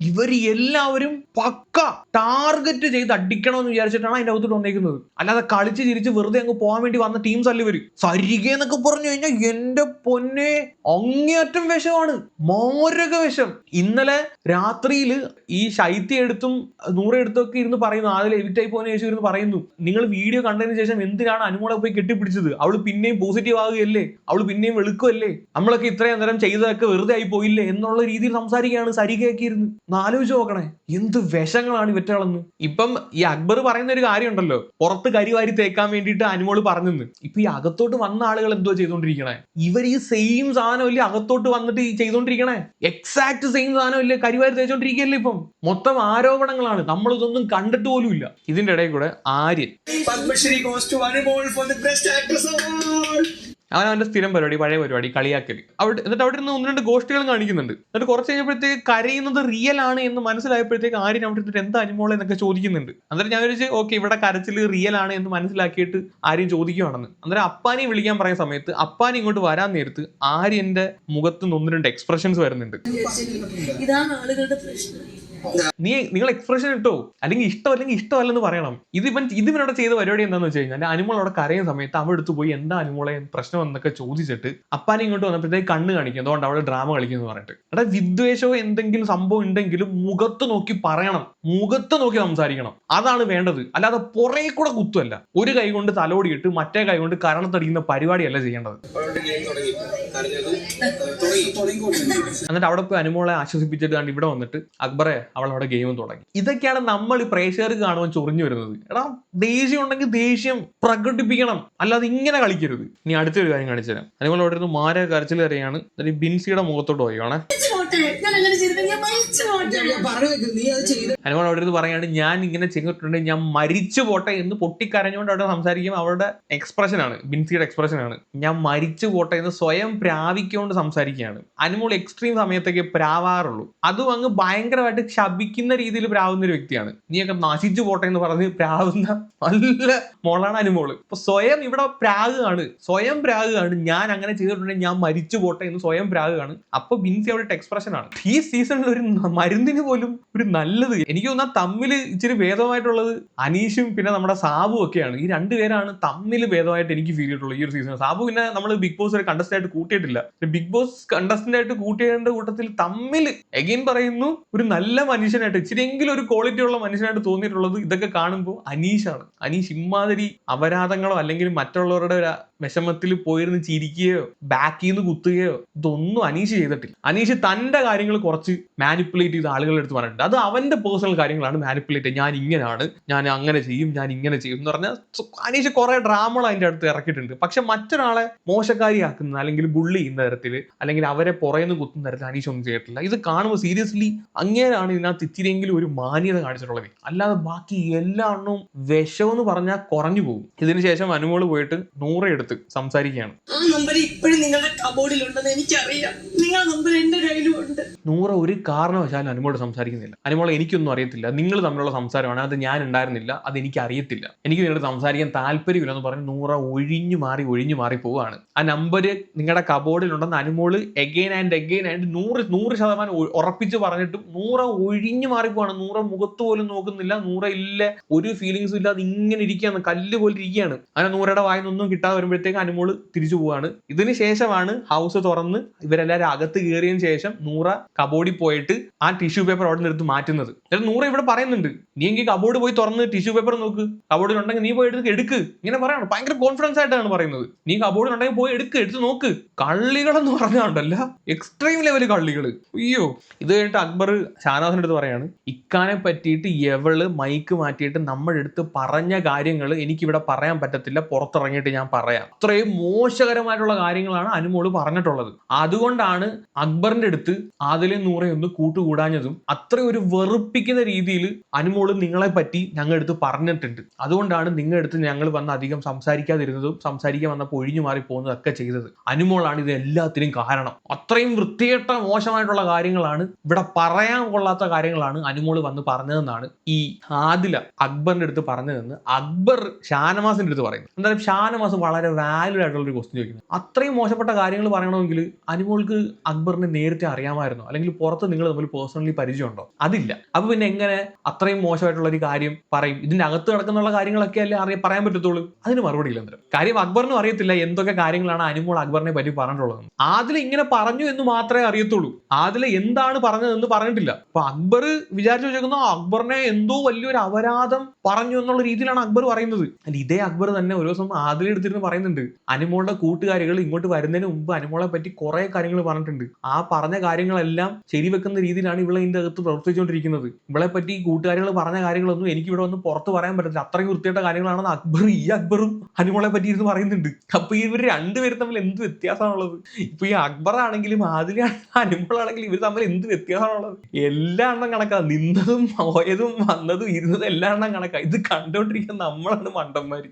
ഇവർ എല്ലാവരും പക്ക ടാർഗറ്റ് ചെയ്ത് അടിക്കണമെന്ന് വിചാരിച്ചിട്ടാണ് അതിന്റെ അകത്തോട്ട് വന്നേക്കുന്നത്. അല്ലാതെ കളിച്ച് ചിരിച്ച് വെറുതെ അങ്ങ് പോകാൻ വേണ്ടി വന്ന ടീംസ് അല്ല ഇവർ? സരിക എന്നൊക്കെ പറഞ്ഞു കഴിഞ്ഞാൽ എന്റെ പൊന്നെ അങ്ങേയറ്റം വിഷമാണ്. മോരക വിഷം. ഇന്നലെ രാത്രിയിൽ ഈ ശൈത്യ എടുത്തും നൂറ് എടുത്തും ഒക്കെ ഇരുന്ന് പറയുന്നു. അതിൽ എവിറ്റായി പോകുന്ന ശേഷം ഇരുന്ന് പറയുന്നു. നിങ്ങൾ വീഡിയോ കണ്ടതിന് ശേഷം എന്തിനാണ് അനുമോളെ പോയി കെട്ടിപ്പിടിച്ചത്? അവൾ പിന്നെയും പോസിറ്റീവ് ആവുകയല്ലേ അവൾ പിന്നെയും വെളുക്കുമല്ലേ നമ്മളൊക്കെ ഇത്രയും നേരം ചെയ്തതൊക്കെ വെറുതെ ആയി പോയില്ലേ? എന്നുള്ള രീതിയിൽ സംസാരിക്കുകയാണ് സരികയൊക്കെ ഇരുന്ന്. ആലോചിച്ച് നോക്കണേ. എന്ത് വിഷങ്ങളാണ് ഇവറ്റകളെന്ന്. ഇപ്പം ഈ അക്ബർ പറയുന്ന ഒരു കാര്യമുണ്ടല്ലോ. പുറത്ത് കരി വാരി തേക്കാൻ വേണ്ടിയിട്ട് അനുമോൾ പറഞ്ഞെന്ന്. ഇപ്പൊ ഈ അകത്തോട്ട് വന്ന ആളുകൾ എന്തോ ചെയ്തോണ്ടിരിക്കണേ. ഇവർ ഈ സെയിം സാധനം ഇല്ലേ അകത്തോട്ട് വന്നിട്ട് ഈ ചെയ്തോണ്ടിരിക്കണേ? എക്സാക്ട് സെയിം സാധനം ഇല്ലേ കരിവാരി തേച്ചോണ്ടിരിക്കല്ലേ ഇപ്പം? മൊത്തം ആരോപണങ്ങളാണ്. നമ്മൾ ഇതൊന്നും കണ്ടിട്ട് പോലും ഇല്ല. ഇതിന്റെ ഇടയിൽ കൂടെ Aryan. Padmashree goes for the best actress. അവൻ അവന്റെ സ്ഥിരം പരിപാടി പഴയ പരിപാടി കളിയാക്കൽ അവിടെ എന്നിട്ട് അവിടെ നിന്ന് ഒന്ന് രണ്ട് ഗോഷ്ടികളും കാണിക്കുന്നുണ്ട്. എന്നിട്ട് കുറച്ച് കഴിഞ്ഞപ്പോഴത്തേക്ക് കരയുന്നത് റിയൽ ആണ് എന്ന് മനസ്സിലായപ്പോഴത്തേക്ക് ആര്യൻ അവിടെ ഇരുന്നിട്ട് എന്താ അനുമോളെ എന്നൊക്കെ ചോദിക്കുന്നുണ്ട്. അന്നേരം ഞാൻ വിചാരിച്ചു ഓക്കെ ഇവിടെ കരച്ചിൽ റിയൽ ആണ് എന്ന് മനസ്സിലാക്കിയിട്ട് ആര്യൻ ചോദിക്കുവാണെന്ന്. അന്നേരം അപ്പാനെ വിളിക്കാൻ പറയുന്ന സമയത്ത് അപ്പാൻ ഇങ്ങോട്ട് വരാൻ നേരത്ത് ആര്യന്റെ മുഖത്ത് നിന്ന് ഒന്ന് രണ്ട് എക്സ്പ്രഷൻസ് വരുന്നുണ്ട്. ഇതാണ് ആളുകളുടെ പ്രശ്നം. നീ നിങ്ങൾ എക്സ്പ്രഷൻ ഇട്ടോ? അല്ലെങ്കിൽ ഇഷ്ടം അല്ലെങ്കിൽ ഇഷ്ടമല്ലെന്ന് പറയണം. ഇതിവൻ ഇതിവനോട് ചെയ്ത പരിപാടി എന്താണെന്ന് വെച്ച് കഴിഞ്ഞാൽ അനുമോൾ അവിടെ കരയുന്ന സമയത്ത് അവൾ എടുത്ത് പോയി എന്താ അനുമോളെ പ്രശ്നം എന്നൊക്കെ ചോദിച്ചിട്ട് അപ്പാനെ ഇങ്ങോട്ട് വന്നപ്പോഴത്തേക്ക് കണ്ണ് കാണിക്കും. അതുകൊണ്ട് അവൾ ഡ്രാമ കളിക്കുന്നു പറഞ്ഞിട്ട്. എടാ വിദ്വേഷമോ എന്തെങ്കിലും സംഭവം ഉണ്ടെങ്കിലും മുഖത്ത് നോക്കി പറയണം. മുഖത്ത് നോക്കി സംസാരിക്കണം. അതാണ് വേണ്ടത്. അല്ലാതെ പുറകെ കൂടെ കുത്തുമല്ല ഒരു കൈ കൊണ്ട് തലോടിയിട്ട് മറ്റേ കൈ കൊണ്ട് കരണത്തടിക്കുന്ന പരിപാടിയല്ല ചെയ്യേണ്ടത്. എന്നിട്ട് അവിടെ പോയി അനുമോളെ ആശ്വസിപ്പിച്ചിട്ട് കണ്ട് ഇവിടെ വന്നിട്ട് അക്ബറെ അവൾ അവിടെ ഗെയിം തുടങ്ങി. ഇതൊക്കെയാണ് നമ്മൾ ഈ പ്രേക്ഷകർക്ക് കാണുവാൻ ചൊറിഞ്ഞു വരുന്നത്. എടാ ദേഷ്യം ഉണ്ടെങ്കിൽ ദേഷ്യം പ്രകടിപ്പിക്കണം. അല്ലാതെ ഇങ്ങനെ കളിക്കരുത്. ഇനി അടുത്തൊരു കാര്യം കാണിച്ചു തരാം അതേപോലെ അവിടെ ഇരുന്ന് മാര കരച്ചിൽ കറിയാണ് ബിൻസിയുടെ മുഖത്തോട്ട് പോയി. പോട്ടെ ഞാൻ അങ്ങനെ ചെയ്തിട്ട് ഞാൻ മരിച്ചു പോട്ടെ. പറഞ്ഞു നീ അത് ചെയ്ത്. അനുമോൾ അവിടെ ഇരുന്ന് പറയാണ് ഞാൻ ഇങ്ങനെ ചെയ്തിട്ടുണ്ടെങ്കിൽ ഞാൻ മരിച്ചു പോട്ടെ എന്ന് പൊട്ടിക്കരഞ്ഞുകൊണ്ട് അവിടെ സംസാരിക്കും. അവരുടെ എക്സ്പ്രഷൻ ആണ് ബിൻസിയുടെ എക്സ്പ്രഷൻ ആണ്. ഞാൻ മരിച്ചു പോട്ടെ എന്ന് സ്വയം പ്രാപിക്കൊണ്ട് സംസാരിക്കുകയാണ്. അനുമോൾ എക്സ്ട്രീം സമയത്തൊക്കെ പ്രാവാറുള്ളൂ. അതും അങ്ങ് ഭയങ്കരമായിട്ട് ശപിക്കുന്ന രീതിയിൽ പ്രാവുന്ന ഒരു വ്യക്തിയാണ്. നീയൊക്കെ നശിച്ചു പോട്ടെ എന്ന് പറഞ്ഞ് പ്രാവുന്ന നല്ല മോളാണ് അനുമോൾ. അപ്പൊ സ്വയം ഇവിടെ പ്രാഗാണ് സ്വയം പ്രാഗാണ് ഞാൻ അങ്ങനെ ചെയ്തിട്ടുണ്ടെങ്കിൽ ഞാൻ മരിച്ചു പോട്ടെ എന്ന് സ്വയം പ്രാഗാണ് അപ്പൊ ബിൻസി അവിടെ എക്സ്പ്രഷൻ ആണ് ഈ സീസണിൽ ഒരു മരുന്നിന് പോലും ഒരു നല്ലത്. എനിക്ക് തോന്നാ തമ്മിൽ ഇച്ചിരി ഭേദമായിട്ടുള്ളത് അനീഷും പിന്നെ നമ്മുടെ സാബു ഒക്കെയാണ്. ഈ രണ്ടുപേരാണ് തമ്മിൽ ഭേദമായിട്ട് എനിക്ക് ഫീൽ ചെയ്തിട്ടുള്ളത് ഈ ഒരു സീസൺ സാബു പിന്നെ നമ്മൾ ബിഗ് ബോസ് ഒരു കണ്ടസ്റ്റന്റ് ആയിട്ട് കൂട്ടിയിട്ടില്ല. ബിഗ് ബോസ് കണ്ടസ്റ്റന്റ് ആയിട്ട് കൂട്ടിയതിന്റെ കൂട്ടത്തിൽ തമ്മിൽ എഗെയിൻ പറയുന്നു ഒരു നല്ല മനുഷ്യനായിട്ട് ഇച്ചിരിയെങ്കിലും ഒരു ക്വാളിറ്റി ഉള്ള മനുഷ്യനായിട്ട് തോന്നിയിട്ടുള്ളത് ഇതൊക്കെ കാണുമ്പോൾ അനീഷാണ്. അനീഷ് ഇമാതിരി അപരാധങ്ങളോ അല്ലെങ്കിൽ മറ്റുള്ളവരുടെ ഒരു വിഷമത്തിൽ പോയിരുന്ന് ചിരിക്കുകയോ ബാക്കിൽ നിന്ന് കുത്തുകയോ ഇതൊന്നും അനീഷ് ചെയ്തിട്ടില്ല. അനീഷ് തന്റെ കാര്യങ്ങൾ കുറച്ച് മാനിപ്പുലേറ്റ് ചെയ്ത് ആളുകളുടെ അടുത്ത് പറഞ്ഞിട്ടുണ്ട്. അത് അവന്റെ പേഴ്സണൽ കാര്യങ്ങളാണ് മാനിപ്പുലേറ്റ് ഞാൻ ഇങ്ങനെയാണ് ഞാൻ അങ്ങനെ ചെയ്യും ഞാൻ ഇങ്ങനെ ചെയ്യും എന്ന് പറഞ്ഞാൽ അനീഷ് കുറെ ഡ്രാമകൾ അതിന്റെ അടുത്ത് ഇറക്കിയിട്ടുണ്ട്. പക്ഷെ മറ്റൊരാളെ മോശക്കാരിയാക്കുന്ന അല്ലെങ്കിൽ ബുള്ളി ചെയ്യുന്ന തരത്തിൽ അല്ലെങ്കിൽ അവരെ പുറയുന്ന കുത്തുന്ന തരത്തിൽ അനീഷ് ഒന്നും ചെയ്തിട്ടില്ല. ഇത് കാണുമ്പോൾ സീരിയസ്ലി അങ്ങനെയാണ് ഇതിനകത്ത് ഇത്തിരിയെങ്കിലും ഒരു മാന്യത കാണിച്ചിട്ടുള്ളത് അല്ലാതെ ബാക്കി എല്ലാ എണ്ണവും വിഷമെന്ന് പറഞ്ഞാൽ കുറഞ്ഞു പോകും. ഇതിനുശേഷം അനുമോൾ പോയിട്ട് നൂറ എടുത്ത് സംസാരിക്കുകയാണ്. ആ നമ്പർ ഇപ്പോഴും നിങ്ങളുടെ കബോർഡിലുണ്ടെന്ന് എനിക്കറിയാം. നിങ്ങൾ നമ്പർ എന്റെ കയ്യിലും ഉണ്ട്. നൂറ ഒരു കാരണവശാലും അനുമോട് സംസാരിക്കുന്നില്ല. അനുമോളെ എനിക്കൊന്നും അറിയത്തില്ല. നിങ്ങൾ തമ്മിലുള്ള സംസാരമാണ്. അത് ഞാൻ ഉണ്ടായിരുന്നില്ല. അത് എനിക്ക് അറിയത്തില്ല. എനിക്ക് നിങ്ങൾ സംസാരിക്കാൻ താല്പര്യമില്ല എന്ന് പറഞ്ഞ് നൂറ ഒഴിഞ്ഞു മാറി ഒഴിഞ്ഞു മാറി പോവാണ്. ആ നമ്പർ നിങ്ങളുടെ കബോർഡിലുണ്ടെന്ന് Anumol again and again and നൂറ് നൂറ് ശതമാനം ഉറപ്പിച്ച് പറഞ്ഞിട്ടും നൂറ ഒഴിഞ്ഞു മാറി പോവാണ്. നൂറ മുഖത്ത് പോലും നോക്കുന്നില്ല. നൂറ ഇല്ല ഒരു ഫീലിങ്സും ഇല്ലാതെ ഇങ്ങനെ ഇരിക്കുകയാണ്. കല്ല് പോലെ ഇരിക്കുകയാണ്. അങ്ങനെ നൂറയുടെ വായനൊന്നും കിട്ടാതെ വരുമ്പോഴത്തേക്ക് അനുമോൾ തിരിച്ചു പോവാണ്. ഇതിന് ശേഷമാണ് ഹൗസ് തുറന്ന് ഇവരെല്ലാവരും അകത്ത് കയറിയതിന് ശേഷം നൂറ കബോർഡിൽ പോയിട്ട് ആ ടിഷ്യൂ പേപ്പർ അവിടെ നിന്ന് എടുത്ത് മാറ്റുന്നത്. എന്നിട്ട് നൂറ ഇവിടെ പറയുന്നുണ്ട്. നീ എങ്കിൽ കബോർഡ് പോയി തുറന്ന് ടിഷ്യൂ പേപ്പർ നോക്ക്. കബോർഡിൽ ഉണ്ടെങ്കിൽ നീ പോയി എടുത്ത് എടുക്ക്. ഇങ്ങനെ പറയാണ്. ഭയങ്കര കോൺഫിഡൻസ് ആയിട്ടാണ് പറയുന്നത്. നീ കബോർഡിൽ ഉണ്ടെങ്കിൽ പോയി എടുക്ക് എടുത്ത് നോക്ക്. കള്ളികളെന്ന് പറഞ്ഞാണ്ടല്ല എക്സ്ട്രീം ലെവൽ കള്ളികൾ അയ്യോ. ഇത് കഴിഞ്ഞിട്ട് അക്ബർ ഷാനാസിന്റെ അടുത്ത് പറയാണ് ഇക്കാനെ പറ്റിയിട്ട് എവൾ മൈക്ക് മാറ്റിയിട്ട് നമ്മുടെ അടുത്ത് പറഞ്ഞ കാര്യങ്ങൾ എനിക്കിവിടെ പറയാൻ പറ്റത്തില്ല. പുറത്തിറങ്ങിയിട്ട് ഞാൻ പറയാം. അത്രയും മോശകരമായിട്ടുള്ള കാര്യങ്ങളാണ് അനുമോൾ പറഞ്ഞിട്ടുള്ളത്. അതുകൊണ്ടാണ് അക്ബറിന്റെ അടുത്ത് ആദിലെ നൂറെ ഒന്ന് കൂട്ടുകൂടാഞ്ഞതും അത്രയും ഒരു വെറുപ്പിക്കുന്ന രീതിയിൽ അനുമോൾ നിങ്ങളെ പറ്റി ഞങ്ങൾ എടുത്ത് പറഞ്ഞിട്ടുണ്ട്. അതുകൊണ്ടാണ് നിങ്ങളെടുത്ത് ഞങ്ങൾ വന്ന് അധികം സംസാരിക്കാതിരുന്നതും സംസാരിക്കാൻ വന്നപ്പോൾ ഒഴിഞ്ഞു മാറി പോകുന്നതൊക്കെ ചെയ്തത്. അനുമോളാണ് ഇത് എല്ലാത്തിനും കാരണം. അത്രയും വൃത്തികെട്ട മോശമായിട്ടുള്ള കാര്യങ്ങളാണ് ഇവിടെ പറയാൻ കൊള്ളാത്ത കാര്യങ്ങളാണ് അനുമോൾ വന്ന് പറഞ്ഞതെന്നാണ് ഈ ആദില അക്ബറിന്റെ അടുത്ത് പറഞ്ഞതെന്ന് അക്ബർ ഷാനവാസിന്റെ അടുത്ത് പറയുന്നത്. എന്തായാലും ഷാനവാസ് വളരെ വാല്യൂ ആയിട്ടുള്ള ഒരു ക്വസ്റ്റ്യൻ ചോദിക്കുന്നത് അത്രയും മോശപ്പെട്ട കാര്യങ്ങൾ പറയണമെങ്കിൽ അനുമോൾക്ക് അക്ബറിനെ നേരത്തെ അറിയാമായിരുന്നോ? അല്ലെങ്കിൽ പുറത്ത് നിങ്ങൾ തമ്മിൽ പേഴ്സണലി പരിചയമുണ്ടോ? അതില്ല. അപ്പൊ പിന്നെ എങ്ങനെ അത്രയും മോശമായിട്ടുള്ള ഒരു കാര്യം പറയും? ഇതിന്റെ അകത്ത് നടക്കുന്നുള്ള കാര്യങ്ങളൊക്കെ അല്ലേ അറിയാൻ പറയാൻ പറ്റത്തുള്ളൂ. അതിന് മറുപടി ഇല്ല കാര്യം അക്ബറിനും അറിയത്തില്ല എന്തൊക്കെ കാര്യങ്ങളാണ് അനുമോൾ അക്ബറിനെ പറ്റി പറഞ്ഞിട്ടുള്ളത് ആദില ഇങ്ങനെ പറഞ്ഞു എന്ന് മാത്രമേ അറിയത്തുള്ളൂ. ആദില എന്താണ് പറഞ്ഞതെന്ന് പറഞ്ഞിട്ടില്ല. അപ്പൊ അക്ബർ വിചാരിച്ചു വെച്ചേക്കുന്ന അക്ബറിനെ എന്തോ വലിയൊരു അപരാധം പറഞ്ഞു എന്നുള്ള രീതിയിലാണ് അക്ബർ പറയുന്നത്. അല്ല ഇതേ അക്ബർ തന്നെ ഒരു ദിവസം ആദില എടുത്തിരുന്ന് പറയുന്നുണ്ട്. അനുമോളുടെ കൂട്ടുകാരികൾ ഇങ്ങോട്ട് വരുന്നതിന് മുമ്പ് അനുമോളെ പറ്റി കുറെ കാര്യങ്ങൾ പറഞ്ഞിട്ടുണ്ട്. ആ പറഞ്ഞ കാര്യങ്ങളെല്ലാം ശരിവെക്കുന്ന രീതിയിലാണ് ഇവിടെ ഇതിന്റെ അകത്ത് പ്രവർത്തിച്ചുകൊണ്ടിരിക്കുന്നത്. ഇവളെ പറ്റി കൂട്ടുകാരികൾ പറഞ്ഞ കാര്യങ്ങളൊന്നും എനിക്ക് ഇവിടെ ഒന്ന് പുറത്ത് പറയാൻ പറ്റില്ല അത്രയും വൃത്തിയായിട്ട കാര്യങ്ങളാണെന്ന് അക്ബർ ഈ അക്ബറും ഹനുമോളെ പറ്റി ഇരുന്ന് പറയുന്നുണ്ട്. അപ്പൊ ഇവർ രണ്ടുപേരും തമ്മിൽ എന്ത് വ്യത്യാസമാണുള്ളത്? ഇപ്പൊ ഈ അക്ബർ ആണെങ്കിലും ആദിലാണെങ്കിലും ഹനുമോളാണെങ്കിലും ഇവർ തമ്മിൽ എന്ത് വ്യത്യാസമാണുള്ളത്? എല്ലാ എണ്ണം കണക്കാ. നിന്നതും പോയതും വന്നതും ഇരുന്നതും എല്ലാ എണ്ണം കണക്കാ. ഇത് കണ്ടോണ്ടിരിക്കുന്ന നമ്മളാണ് മണ്ടന്മാര്.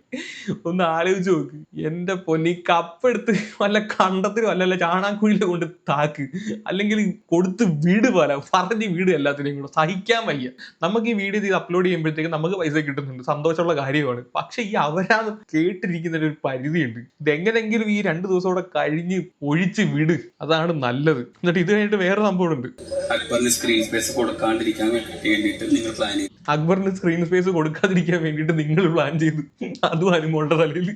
ഒന്ന് ആലോചിച്ച് നോക്ക്. എന്റെ പൊന്നി കപ്പെടുത്ത് വല്ല കണ്ടത്തിൽ അല്ലല്ല ചാണാക്കുഴിയിൽ കൊണ്ട് താക്ക്. അല്ലെങ്കിൽ കൊടുത്ത് വീട് പോലെ പറഞ്ഞ് വീട് എല്ലാത്തിനെയും കൂടെ. സഹിക്കാൻ വയ്യ. നമുക്ക് ഈ വീഡിയോ ചെയ്ത് അപ്ലോഡ് ചെയ്യുമ്പോഴത്തേക്ക് നമുക്ക് പൈസ കിട്ടുന്നുണ്ട്. സന്തോഷമുള്ള കാര്യമാണ്. പക്ഷെ ഈ അവരാണ് കേട്ടിരിക്കുന്ന ഒരു പരിധിയുണ്ട്. ഇതെങ്ങനെങ്കിലും ഈ രണ്ട് ദിവസം കൂടെ കഴിഞ്ഞ് ഒഴിച്ച് വിട്. അതാണ് നല്ലത്. എന്നിട്ട് ഇത് കഴിഞ്ഞിട്ട് വേറെ സംഭവമുണ്ട്. അക്ബറിന് സ്ക്രീൻ സ്പേസ് കൊടുക്കാണ്ടിരിക്കാൻ വേണ്ടിയിട്ട് നിങ്ങൾ പ്ലാൻ ചെയ്തു. അക്ബറിന് സ്ക്രീൻ സ്പേസ് കൊടുക്കാതിരിക്കാൻ വേണ്ടിയിട്ട് നിങ്ങൾ പ്ലാൻ ചെയ്തു. അതും അനുമോളുടെ തലയിൽ.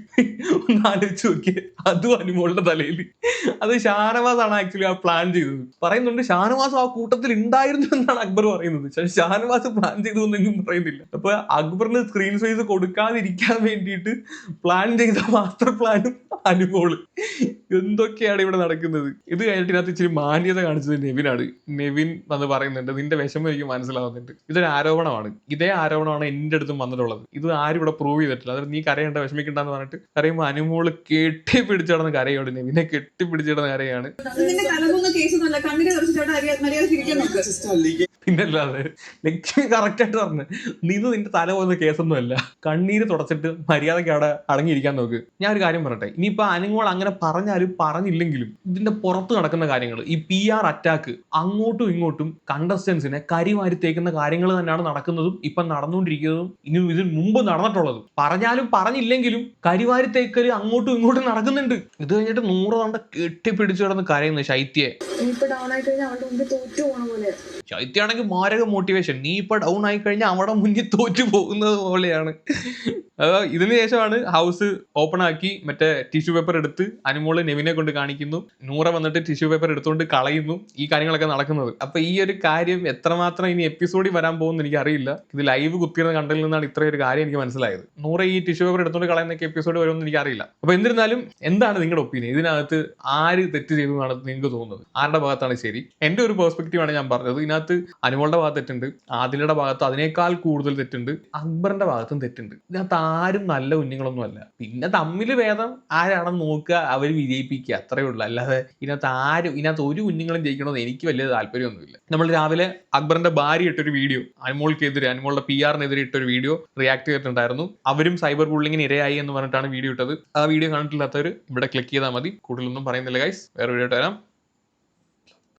ഒന്ന് ആലോചിച്ച് നോക്കിയേ. അതും അനുമോളുടെ തലയിൽ. അത് ഷാനവാസ് ആണ് ആക്ച്വലി ആ പ്ലാൻ ചെയ്തത്. പറയുന്നുണ്ട് ഷാനവാസ് ആ കൂട്ടത്തിൽ ഉണ്ടായിരുന്നു എന്നാണ് അക്ബർ പറയുന്നത്. ഷാനവാസ് പ്ലാൻ ചെയ്തു എന്നൊന്നും പറയുന്നില്ല. അപ്പൊ അക്ബറിന് സ്ക്രീൻ സ്പേസ് കൊടുക്കാതിരിക്കാൻ വേണ്ടിയിട്ട് പ്ലാൻ ചെയ്ത മാസ്റ്റർ പ്ലാനും അനുമോൾ. എന്തൊക്കെയാണ് ഇവിടെ നടക്കുന്നത്? ഇത് കഴിഞ്ഞിട്ട് ഇതിനകത്ത് ഇച്ചിരി മാന്യത കാണിച്ചത് നെവിനാണ്. നെവിൻ വന്ന് പറയുന്നുണ്ട് നിന്റെ വിഷമം എനിക്ക് മനസ്സിലാവുന്നുണ്ട്. ഇതൊരു ആരോപണമാണ്. ഇതേ ആരോപണമാണ് എന്റെ അടുത്തും വന്നിട്ടുള്ളത്. ഇത് ആരും ഇവിടെ പ്രൂവ് ചെയ്തിട്ടില്ല. അതായത് നീ കരയേണ്ട വിഷമിക്കണ്ടെന്ന് പറഞ്ഞിട്ട് കരയുമ്പോൾ അനുമോൾ കെട്ടിപ്പിടിച്ചിടന്ന് കരയോട് നെവിനെ കെട്ടിപ്പിടിച്ചിടന്ന് കരയാണ്. കേസ് കണ്ണിനെ തുറച്ചിട്ടോടെ മര്യാദ ഇരിക്കാൻ നോക്ക് പിന്നല്ലാതെ ലക്ഷ്മി കറക്റ്റ് ആയിട്ട് പറഞ്ഞു. നീ നിന്റെ തല പോകുന്ന കേസൊന്നും അല്ല കണ്ണീര് തുടച്ചിട്ട് മര്യാദയ്ക്ക് അവിടെ അടങ്ങിയിരിക്കാൻ നോക്ക്. ഞാൻ ഒരു കാര്യം പറയട്ടെ. ഇനിയിപ്പോ അനുമോൾ അങ്ങനെ പറഞ്ഞാലും പറഞ്ഞില്ലെങ്കിലും ഇതിന്റെ പുറത്ത് നടക്കുന്ന കാര്യങ്ങൾ ഈ പി ആർ അറ്റാക്ക് അങ്ങോട്ടും ഇങ്ങോട്ടും കണ്ടസ്റ്റൻസിനെ കരിവാരി തേക്കുന്ന കാര്യങ്ങൾ തന്നെയാണ് നടക്കുന്നതും ഇപ്പം നടന്നുകൊണ്ടിരിക്കുന്നതും ഇനി ഇതിന് മുമ്പ് നടന്നിട്ടുള്ളതും. പറഞ്ഞാലും പറഞ്ഞില്ലെങ്കിലും കരിവാരി തേക്കൽ അങ്ങോട്ടും ഇങ്ങോട്ടും നടക്കുന്നുണ്ട്. ഇത് കഴിഞ്ഞിട്ട് നൂറ് തണ്ട കെട്ടിപ്പിടിച്ചു കിടന്ന് കരയുന്നു ശൈത്യെ. ഇനിയിപ്പോ പോണ പോലെ. മാരക മോട്ടിവേഷൻ നീ ഇപ്പൊ ഡൗൺ ആയി കഴിഞ്ഞാൽ അവിടെ മുന്നിൽ തോറ്റു പോകുന്നത് പോലെയാണ്. ഇതിന് ശേഷമാണ് ഹൗസ് ഓപ്പൺ ആക്കി മറ്റേ ടിഷ്യൂ പേപ്പർ എടുത്ത് അനുമോൾ നെവിനെ കൊണ്ട് കാണിക്കുന്നു. നൂറ വന്നിട്ട് ടിഷ്യൂ പേപ്പർ എടുത്തുകൊണ്ട് കളയുന്നു ഈ കാര്യങ്ങളൊക്കെ നടക്കുന്നത്. അപ്പൊ ഈ ഒരു കാര്യം എത്രമാത്രം ഇനി എപ്പിസോഡിൽ വരാൻ പോകുന്നു എനിക്ക് അറിയില്ല ഇത് ലൈവ് കുത്തിയിരുന്ന കണ്ടതിൽ നിന്നാണ് ഇത്രയും ഒരു കാര്യം എനിക്ക് മനസ്സിലായത്. നൂറ ഈ ടിഷ്യൂ പേപ്പർ എടുത്തുകൊണ്ട് കളയുന്നൊക്കെ എപ്പിസോഡ് വരുമെന്ന് എനിക്ക് അറിയില്ല അപ്പൊ എന്നിരുന്നാലും എന്താണ് നിങ്ങളുടെ ഒപ്പീനിയൻ ഇതിനകത്ത് ആര് തെറ്റ് ചെയ്തു എന്നാണ് നിങ്ങൾക്ക് തോന്നുന്നത്? ആരുടെ ഭാഗത്താണ് ശരി. എന്റെ ഒരു പെർസ്പെക്റ്റീവാണ് ഞാൻ പറഞ്ഞത്. ഇതിനകത്ത് അനുമോളുടെ ഭാഗത്ത് തെറ്റുണ്ട്. ആദിലയുടെ ഭാഗത്ത് അതിനേക്കാൾ കൂടുതൽ തെറ്റുണ്ട്. അക്ബറിന്റെ ഭാഗത്തും തെറ്റുണ്ട്. ഇതിനകത്ത് ആരും നല്ല കുഞ്ഞുങ്ങളൊന്നും അല്ല. പിന്നെ തമ്മിൽ ഭേദം ആരാണെന്ന് നോക്കുക അവർ വിജയിപ്പിക്കുക അത്രയേ ഉള്ളൂ. അല്ലാതെ ഇതിനകത്ത് ആരും ഇതിനകത്ത് ഒരു കുഞ്ഞുങ്ങളും ജയിക്കണമെന്ന് എനിക്ക് വലിയ താല്പര്യമൊന്നുമില്ല. നമ്മൾ രാവിലെ അക്ബറിന്റെ ഭാര്യ ഇട്ടൊരു വീഡിയോ അനുമോൾക്കെതിരെ അനുമോളുടെ പി ആറിനെതിരെ ഇട്ടൊരു വീഡിയോ റിയാക്ട് ചെയ്തിട്ടുണ്ടായിരുന്നു. അവരും സൈബർ ബുള്ളിങ്ങിന് ഇരയായി എന്ന് പറഞ്ഞിട്ടാണ് വീഡിയോ ഇട്ടത്. ആ വീഡിയോ കണ്ടിട്ടില്ലാത്തവർ ഇവിടെ ക്ലിക്ക് ചെയ്താൽ മതി. കൂടുതലൊന്നും പറയുന്നില്ല ഗൈസ് വേറെ വീഡിയോ ഇട്ട് വരാം.